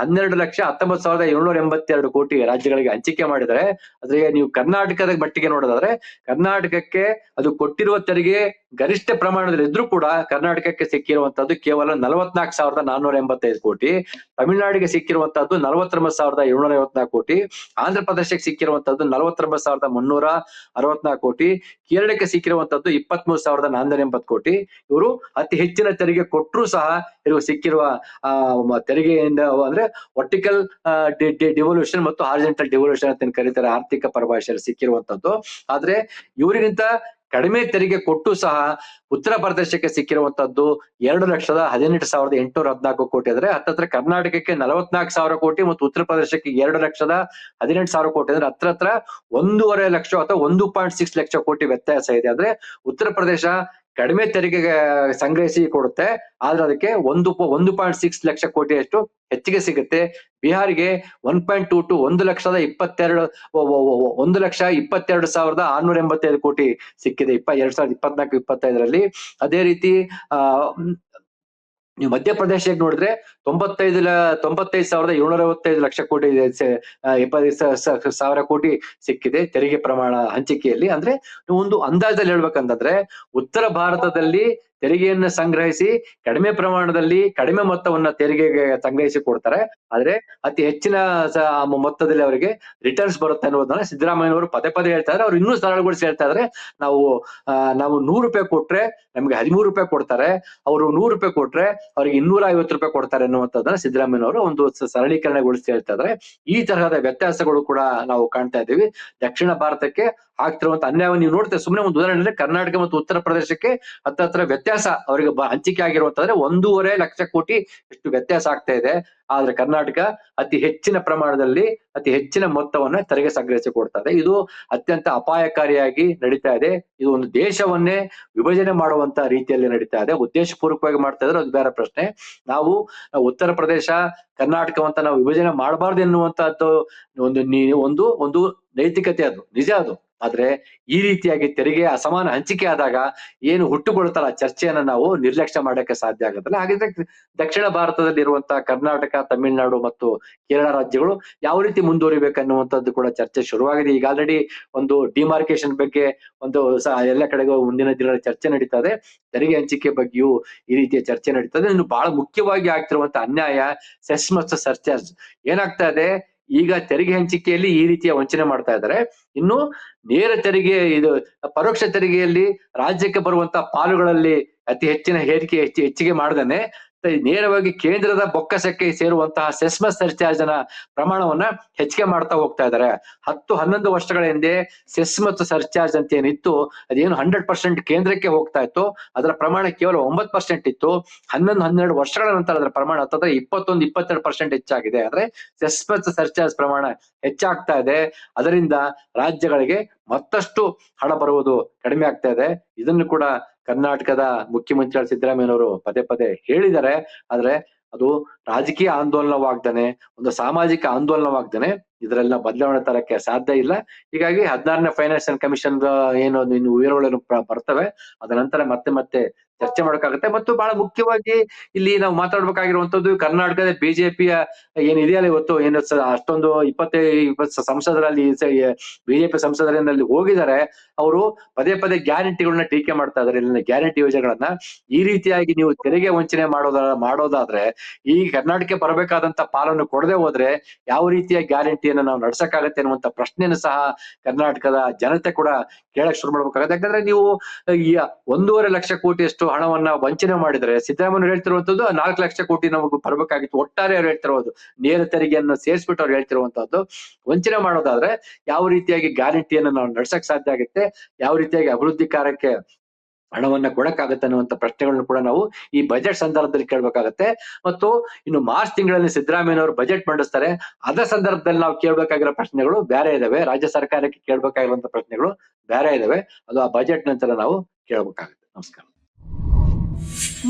ಹನ್ನೆರಡು ಲಕ್ಷ ಹತ್ತೊಂಬತ್ತು ಸಾವಿರದ ಏಳ್ನೂರ ಎಂಬತ್ತೆರಡು ಕೋಟಿ ರಾಜ್ಯಗಳಿಗೆ ಹಂಚಿಕೆ ಮಾಡಿದರೆ, ಅದ್ರಿಗೆ ನೀವು ಕರ್ನಾಟಕದ ಮಟ್ಟಿಗೆ ನೋಡೋದಾದ್ರೆ ಕರ್ನಾಟಕಕ್ಕೆ ಅದು ಕೊಟ್ಟಿರುವ ತೆರಿಗೆ ಗರಿಷ್ಠ ಪ್ರಮಾಣದಲ್ಲಿ ಇದ್ರೂ ಕೂಡ ಕರ್ನಾಟಕಕ್ಕೆ ಸಿಕ್ಕಿರುವಂತದ್ದು ಕೇವಲ ನಲವತ್ನಾಲ್ಕು ಸಾವಿರದ ನಾನ್ನೂರ ಎಂಬತ್ತೈದು ಕೋಟಿ, ತಮಿಳುನಾಡಿಗೆ ಸಿಕ್ಕಿರುವಂತದ್ದು ನಲವತ್ತೊಂಬತ್ತು ಸಾವಿರದ ಏಳ್ನೂರ ಐವತ್ನಾಲ್ಕು ಕೋಟಿ, ಆಂಧ್ರ ಪ್ರದೇಶಕ್ಕೆ ಸಿಕ್ಕಿರುವಂತದ್ದು ನಲವತ್ತೊಂಬತ್ತು ಸಾವಿರದ ಮುನ್ನೂರ ಅರವತ್ನಾಲ್ಕು ಕೋಟಿ, ಕೇರಳಕ್ಕೆ ಸಿಕ್ಕಿರುವಂತದ್ದು ಇಪ್ಪತ್ಮೂರು ಸಾವಿರದ ನಾನ್ನೂರ ಎಂಬತ್ತು ಕೋಟಿ. ಇವರು ಅತಿ ಹೆಚ್ಚಿನ ತೆರಿಗೆ ಕೊಟ್ಟರು ಸಹ ಇವರು ಸಿಕ್ಕಿರುವ ತೆರಿಗೆಯಿಂದ ಅಂದ್ರೆ ವರ್ಟಿಕಲ್ ಡಿವಲ್ಯೂಷನ್ ಮತ್ತು ಹಾರ್ಜೆಂಟಲ್ ಡಿವಲ್ಯೂಷನ್ ಅಂತ ಕರೀತಾರೆ ಆರ್ಥಿಕ ಪರಭಾಷೆಯಲ್ಲಿ ಸಿಕ್ಕಿರುವಂತದ್ದು ಆದ್ರೆ ಇವರಿಗಿಂತ ಕಡಿಮೆ ತೆರಿಗೆ ಕೊಟ್ಟು ಸಹ ಉತ್ತರ ಪ್ರದೇಶಕ್ಕೆ ಸಿಕ್ಕಿರುವಂತದ್ದು ಎರಡು ಲಕ್ಷದ ಹದಿನೆಂಟು ಸಾವಿರದ ಎಂಟುನೂರ ಹದಿನಾಲ್ಕು ಕೋಟಿ ಅಂದ್ರೆ ಹತ್ತತ್ರ ಕರ್ನಾಟಕಕ್ಕೆ ನಲವತ್ನಾಲ್ಕು ಸಾವಿರ ಕೋಟಿ ಮತ್ತು ಉತ್ತರ ಪ್ರದೇಶಕ್ಕೆ ಎರಡು ಲಕ್ಷದ ಹದಿನೆಂಟು ಸಾವಿರ ಕೋಟಿ ಅಂದ್ರೆ ಹತ್ರ ಹತ್ರ ಒಂದೂವರೆ ಲಕ್ಷ ಅಥವಾ ಒಂದು ಪಾಯಿಂಟ್ ಸಿಕ್ಸ್ ಲಕ್ಷ ಕೋಟಿ ವ್ಯತ್ಯಾಸ ಇದೆ. ಅಂದ್ರೆ ಉತ್ತರ ಪ್ರದೇಶ ಕಡಿಮೆ ತೆರಿಗೆಗೆ ಸಂಗ್ರಹಿಸಿ ಕೊಡುತ್ತೆ. ಆದ್ರೆ ಅದಕ್ಕೆ ಒಂದು ಒಂದು ಪಾಯಿಂಟ್ ಸಿಕ್ಸ್ ಲಕ್ಷ ಕೋಟಿಯಷ್ಟು ಹೆಚ್ಚಿಗೆ ಸಿಗುತ್ತೆ. ಬಿಹಾರಿಗೆ ಒನ್ ಪಾಯಿಂಟ್ ಟೂ ಟು ಒಂದು ಲಕ್ಷದ ಇಪ್ಪತ್ತೆರಡು ಒಂದು ಲಕ್ಷ ಇಪ್ಪತ್ತೆರಡು ಸಾವಿರದ ಆರ್ನೂರ ಎಂಬತ್ತೈದು ಕೋಟಿ ಸಿಕ್ಕಿದೆ. ಇಪ್ಪ, ಎರಡ್ ಸಾವಿರದ ಇಪ್ಪತ್ನಾಲ್ಕು, ಇಪ್ಪತ್ತೈದರಲ್ಲಿ. ಅದೇ ರೀತಿ, ಆ ನೀವು ಮಧ್ಯಪ್ರದೇಶಕ್ಕೆ ನೋಡಿದ್ರೆ ತೊಂಬತ್ತೈದು ತೊಂಬತ್ತೈದು ಸಾವಿರದ ಏಳ್ನೂರ ಐವತ್ತೈದು ಲಕ್ಷ ಕೋಟಿ ಇಪ್ಪತ್ತೈದು ಸಾವಿರ ಕೋಟಿ ಸಿಕ್ಕಿದೆ ತೆರಿಗೆ ಪ್ರಮಾಣ ಹಂಚಿಕೆಯಲ್ಲಿ. ಅಂದ್ರೆ ನೀವು ಒಂದು ಅಂದಾಜಲ್ಲಿ ಹೇಳ್ಬೇಕಂತಂದ್ರೆ ಉತ್ತರ ಭಾರತದಲ್ಲಿ ತೆರಿಗೆಯನ್ನ ಸಂಗ್ರಹಿಸಿ ಕಡಿಮೆ ಪ್ರಮಾಣದಲ್ಲಿ ಕಡಿಮೆ ಮೊತ್ತವನ್ನ ತೆರಿಗೆಗೆ ಸಂಗ್ರಹಿಸಿ ಕೊಡ್ತಾರೆ. ಆದ್ರೆ ಅತಿ ಹೆಚ್ಚಿನ ಮೊತ್ತದಲ್ಲಿ ಅವರಿಗೆ ರಿಟರ್ನ್ಸ್ ಬರುತ್ತೆ ಅನ್ನೋದನ್ನ ಸಿದ್ದರಾಮಯ್ಯನವರು ಪದೇ ಪದೇ ಹೇಳ್ತಾ ಇದ್ದಾರೆ. ಅವ್ರು ಇನ್ನೂ ಸರಳಗೊಳಿಸಿ ಹೇಳ್ತಾ ಇದ್ರೆ ನಾವು ನಾವು ನೂರು ರೂಪಾಯಿ ಕೊಟ್ರೆ ನಮ್ಗೆ ಹದಿಮೂರು ರೂಪಾಯಿ ಕೊಡ್ತಾರೆ. ಅವರು ನೂರು ರೂಪಾಯಿ ಕೊಟ್ರೆ ಅವ್ರಿಗೆ ಇನ್ನೂರ ಐವತ್ತು ರೂಪಾಯಿ ಕೊಡ್ತಾರೆ ಅನ್ನುವಂಥದ್ದನ್ನ ಸಿದ್ದರಾಮಯ್ಯನವರು ಒಂದು ಸರಳೀಕರಣಗೊಳಿಸಿ ಹೇಳ್ತಾ ಇದ್ದಾರೆ. ಈ ತರಹದ ವ್ಯತ್ಯಾಸಗಳು ಕೂಡ ನಾವು ಕಾಣ್ತಾ ಇದ್ದೀವಿ. ದಕ್ಷಿಣ ಭಾರತಕ್ಕೆ ಆಗ್ತಿರುವಂತ ಅನ್ಯಾಯವನ್ನು ನೀವು ನೋಡ್ತೇವೆ ಸುಮ್ಮನೆ ಒಂದು ಉದಾಹರಣೆ ಅಂದ್ರೆ ಕರ್ನಾಟಕ ಮತ್ತು ಉತ್ತರ ಪ್ರದೇಶಕ್ಕೆ ಹತ್ತತ್ರ ವ್ಯತ್ಯಾಸ ಅವರಿಗೆ ಹಂಚಿಕೆ ಆಗಿರುವಂತಂದ್ರೆ ಒಂದೂವರೆ ಲಕ್ಷ ಕೋಟಿ ಎಷ್ಟು ವ್ಯತ್ಯಾಸ ಆಗ್ತಾ ಇದೆ. ಆದ್ರೆ ಕರ್ನಾಟಕ ಅತಿ ಹೆಚ್ಚಿನ ಪ್ರಮಾಣದಲ್ಲಿ, ಅತಿ ಹೆಚ್ಚಿನ ಮೊತ್ತವನ್ನ ತೆರಿಗೆ ಸಂಗ್ರಹಿಸಿ ಕೊಡ್ತಾ ಇದೆ. ಇದು ಅತ್ಯಂತ ಅಪಾಯಕಾರಿಯಾಗಿ ನಡೀತಾ ಇದೆ. ಇದು ಒಂದು ದೇಶವನ್ನೇ ವಿಭಜನೆ ಮಾಡುವಂತ ರೀತಿಯಲ್ಲಿ ನಡೀತಾ ಇದೆ. ಉದ್ದೇಶಪೂರ್ವಕವಾಗಿ ಮಾಡ್ತಾ ಇದ್ರೆ ಅದು ಬೇರೆ ಪ್ರಶ್ನೆ. ನಾವು ಉತ್ತರ ಪ್ರದೇಶ, ಕರ್ನಾಟಕವಂತ ನಾವು ವಿಭಜನೆ ಮಾಡಬಾರ್ದು ಎನ್ನುವಂತಹದ್ದು ಒಂದು ಒಂದು ಒಂದು ನೈತಿಕತೆ ಅದು, ನಿಜ ಅದು. ಆದ್ರೆ ಈ ರೀತಿಯಾಗಿ ತೆರಿಗೆ ಅಸಮಾನ ಹಂಚಿಕೆ ಆದಾಗ ಏನು ಹುಟ್ಟುಕೊಳ್ತಾರ ಚರ್ಚೆಯನ್ನು ನಾವು ನಿರ್ಲಕ್ಷ್ಯ ಮಾಡಕ್ಕೆ ಸಾಧ್ಯ ಆಗುತ್ತಲ್ಲ. ಹಾಗಿದ್ರೆ ದಕ್ಷಿಣ ಭಾರತದಲ್ಲಿ ಇರುವಂತಹ ಕರ್ನಾಟಕ, ತಮಿಳುನಾಡು ಮತ್ತು ಕೇರಳ ರಾಜ್ಯಗಳು ಯಾವ ರೀತಿ ಮುಂದುವರಿಬೇಕನ್ನುವಂಥದ್ದು ಕೂಡ ಚರ್ಚೆ ಶುರುವಾಗಿದೆ. ಈಗ ಆಲ್ರೆಡಿ ಒಂದು ಡಿಮಾರ್ಕೇಶನ್ ಬಗ್ಗೆ ಒಂದು ಎಲ್ಲ ಕಡೆಗೂ ಮುಂದಿನ ದಿನಗಳಲ್ಲಿ ಚರ್ಚೆ ನಡೀತಾ ಇದೆ ತೆರಿಗೆ ಹಂಚಿಕೆ ಬಗ್ಗೆಯೂ ಈ ರೀತಿಯ ಚರ್ಚೆ ನಡೀತದೆ. ಇನ್ನು ಬಹಳ ಮುಖ್ಯವಾಗಿ ಆಗ್ತಿರುವಂತ ಅನ್ಯಾಯ, ಸೆಸ್ ಮತ್ತು ಸರ್ಚಾರ್ಜ್ ಏನಾಗ್ತಾ ಇದೆ? ಈಗ ತೆರಿಗೆ ಹಂಚಿಕೆಯಲ್ಲಿ ಈ ರೀತಿಯ ವಂಚನೆ ಮಾಡ್ತಾ ಇದ್ದಾರೆ. ಇನ್ನು ನೇರ ತೆರಿಗೆ, ಇದು ಪರೋಕ್ಷ ತೆರಿಗೆಯಲ್ಲಿ ರಾಜ್ಯಕ್ಕೆ ಬರುವಂತ ಪಾಲುಗಳಲ್ಲಿ ಅತಿ ಹೆಚ್ಚಿನ ಹೇರಿಕೆ ಹೆಚ್ಚಿ ಹೆಚ್ಚಿಗೆ ಮಾಡದೇನೆ ನೇರವಾಗಿ ಕೇಂದ್ರದ ಬೊಕ್ಕಸಕ್ಕೆ ಸೇರುವಂತಹ ಸೆಸ್ಮಸ್ ಸರ್ಚಾರ್ಜ್ನ ಪ್ರಮಾಣವನ್ನ ಹೆಚ್ಚಿಗೆ ಮಾಡ್ತಾ ಹೋಗ್ತಾ ಇದ್ದಾರೆ. ಹತ್ತು ಹನ್ನೊಂದು ವರ್ಷಗಳ ಹಿಂದೆ ಸೆಸ್ಮತ್ ಸರ್ಚಾರ್ಜ್ ಅಂತ ಏನಿತ್ತು, ಅದೇನು ಹಂಡ್ರೆಡ್ ಪರ್ಸೆಂಟ್ ಕೇಂದ್ರಕ್ಕೆ ಹೋಗ್ತಾ ಇತ್ತು. ಅದರ ಪ್ರಮಾಣ ಕೇವಲ ಒಂಬತ್ತು ಪರ್ಸೆಂಟ್ ಇತ್ತು. ಹನ್ನೊಂದು ಹನ್ನೆರಡು ವರ್ಷಗಳ ನಂತರ ಅದರ ಪ್ರಮಾಣ ಹತ್ತಂದ್ರೆ ಇಪ್ಪತ್ತೊಂದು, ಇಪ್ಪತ್ತೆರಡು ಪರ್ಸೆಂಟ್ ಹೆಚ್ಚಾಗಿದೆ. ಅಂದ್ರೆ ಸೆಸ್ಮತ್ ಸರ್ಚಾರ್ಜ್ ಪ್ರಮಾಣ ಹೆಚ್ಚಾಗ್ತಾ ಇದೆ. ಅದರಿಂದ ರಾಜ್ಯಗಳಿಗೆ ಮತ್ತಷ್ಟು ಹಣ ಬರುವುದು ಕಡಿಮೆ ಆಗ್ತಾ ಇದೆ. ಇದನ್ನು ಕೂಡ ಕರ್ನಾಟಕದ ಮುಖ್ಯಮಂತ್ರಿಗಳು ಸಿದ್ದರಾಮಯ್ಯನವರು ಪದೇ ಪದೇ ಹೇಳಿದ್ದಾರೆ. ಆದ್ರೆ ಅದು ರಾಜಕೀಯ ಆಂದೋಲನವಾಗ್ದಾನೆ ಒಂದು ಸಾಮಾಜಿಕ ಆಂದೋಲನವಾಗ್ದಾನೆ ಇದರೆಲ್ಲ ಬದಲಾವಣೆ ತರಕ್ಕೆ ಸಾಧ್ಯ ಇಲ್ಲ. ಹೀಗಾಗಿ ಹದಿನಾರನೇ ಫೈನಾನ್ಷಿಯಲ್ ಕಮಿಷನ್ ಏನು ಇನ್ನು ವಿವರಗಳು ಬರ್ತವೆ. ಅದ ನಂತರ ಮತ್ತೆ ಮತ್ತೆ ಚರ್ಚೆ ಮಾಡಕ್ಕಾಗತ್ತೆ ಮತ್ತು ಬಹಳ ಮುಖ್ಯವಾಗಿ ಇಲ್ಲಿ ನಾವು ಮಾತಾಡ್ಬೇಕಾಗಿರುವಂತದ್ದು ಕರ್ನಾಟಕದ ಬಿಜೆಪಿಯ ಏನಿದೆಯಲ್ಲ ಇವತ್ತು? ಏನು ಅಷ್ಟೊಂದು ಇಪ್ಪತ್ತೈದು ಇಪ್ಪತ್ತು ಸಂಸದರಲ್ಲಿ ಬಿಜೆಪಿ ಸಂಸದರಲ್ಲಿ ಹೋಗಿದ್ದಾರೆ. ಅವರು ಪದೇ ಪದೇ ಗ್ಯಾರಂಟಿಗಳನ್ನ ಟೀಕೆ ಮಾಡ್ತಾ ಇದಾರೆ ಇಲ್ಲಿನ ಗ್ಯಾರಂಟಿ ಯೋಜನೆಗಳನ್ನ. ಈ ರೀತಿಯಾಗಿ ನೀವು ತೆರಿಗೆ ವಂಚನೆ ಮಾಡೋದ, ಮಾಡೋದಾದ್ರೆ ಈ ಕರ್ನಾಟಕಕ್ಕೆ ಬರಬೇಕಾದಂತ ಪಾಲನ್ನು ಕೊಡದೆ ಹೋದ್ರೆ ಯಾವ ರೀತಿಯ ಗ್ಯಾರಂಟಿಯನ್ನು ನಾವು ನಡ್ಸಕ್ಕಾಗತ್ತೆ ಅನ್ನುವಂತ ಪ್ರಶ್ನೆಯನ್ನು ಸಹ ಕರ್ನಾಟಕದ ಜನತೆ ಕೂಡ ಕೇಳಕ್ ಶುರು ಮಾಡ್ಬೇಕಾಗತ್ತೆ. ಯಾಕಂದ್ರೆ ನೀವು ಈ ಒಂದೂವರೆ ಲಕ್ಷ ಕೋಟಿಯಷ್ಟು ಹಣವನ್ನ ವಂಚನೆ ಮಾಡಿದ್ರೆ ಸಿದ್ದರಾಮಯ್ಯ ಹೇಳ್ತಿರುವಂತದ್ದು ನಾಲ್ಕು ಲಕ್ಷ ಕೋಟಿ ನಮಗೆ ಬರಬೇಕಾಗಿತ್ತು. ಒಟ್ಟಾರೆ ಅವ್ರು ಹೇಳ್ತಿರೋದು ನೇರ ತೆರಿಗೆಯನ್ನು ಸೇರಿಸ್ಬಿಟ್ಟು ಅವ್ರು ಹೇಳ್ತಿರುವಂತದ್ದು ವಂಚನೆ ಮಾಡೋದಾದ್ರೆ ಯಾವ ರೀತಿಯಾಗಿ ಗ್ಯಾರಂಟಿಯನ್ನು ನಾವು ನಡ್ಸಕ್ ಸಾಧ್ಯ ಆಗುತ್ತೆ, ಯಾವ ರೀತಿಯಾಗಿ ಅಭಿವೃದ್ಧಿ ಕಾರ್ಯಕ್ಕೆ ಹಣವನ್ನ ಕೊಡಕ್ಕಾಗತ್ತೆ ಅನ್ನುವಂತ ಪ್ರಶ್ನೆಗಳನ್ನು ಕೂಡ ನಾವು ಈ ಬಜೆಟ್ ಸಂದರ್ಭದಲ್ಲಿ ಕೇಳ್ಬೇಕಾಗತ್ತೆ. ಮತ್ತು ಇನ್ನು ಮಾರ್ಚ್ ತಿಂಗಳಲ್ಲಿ ಸಿದ್ದರಾಮಯ್ಯನವರು ಬಜೆಟ್ ಮಂಡಿಸ್ತಾರೆ. ಅದರ ಸಂದರ್ಭದಲ್ಲಿ ನಾವು ಕೇಳ್ಬೇಕಾಗಿರೋ ಪ್ರಶ್ನೆಗಳು ಬೇರೆ ಇದಾವೆ. ರಾಜ್ಯ ಸರ್ಕಾರಕ್ಕೆ ಕೇಳ್ಬೇಕಾಗಿರುವಂತಹ ಪ್ರಶ್ನೆಗಳು ಬೇರೆ ಇದಾವೆ. ಅದು ಆ ಬಜೆಟ್ ನಂತರ ನಾವು ಕೇಳಬೇಕಾಗುತ್ತೆ. ನಮಸ್ಕಾರ.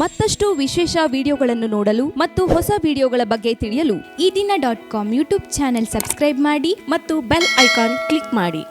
ಮತ್ತಷ್ಟು ವಿಶೇಷ ವಿಡಿಯೋಗಳನ್ನು ನೋಡಲು ಮತ್ತು ಹೊಸ ವಿಡಿಯೋಗಳ ಬಗ್ಗೆ ತಿಳಿಯಲು Ee Dina dot com YouTube channel subscribe ಮಾಡಿ ಮತ್ತು ಬೆಲ್ ಐಕಾನ್ ಕ್ಲಿಕ್ ಮಾಡಿ.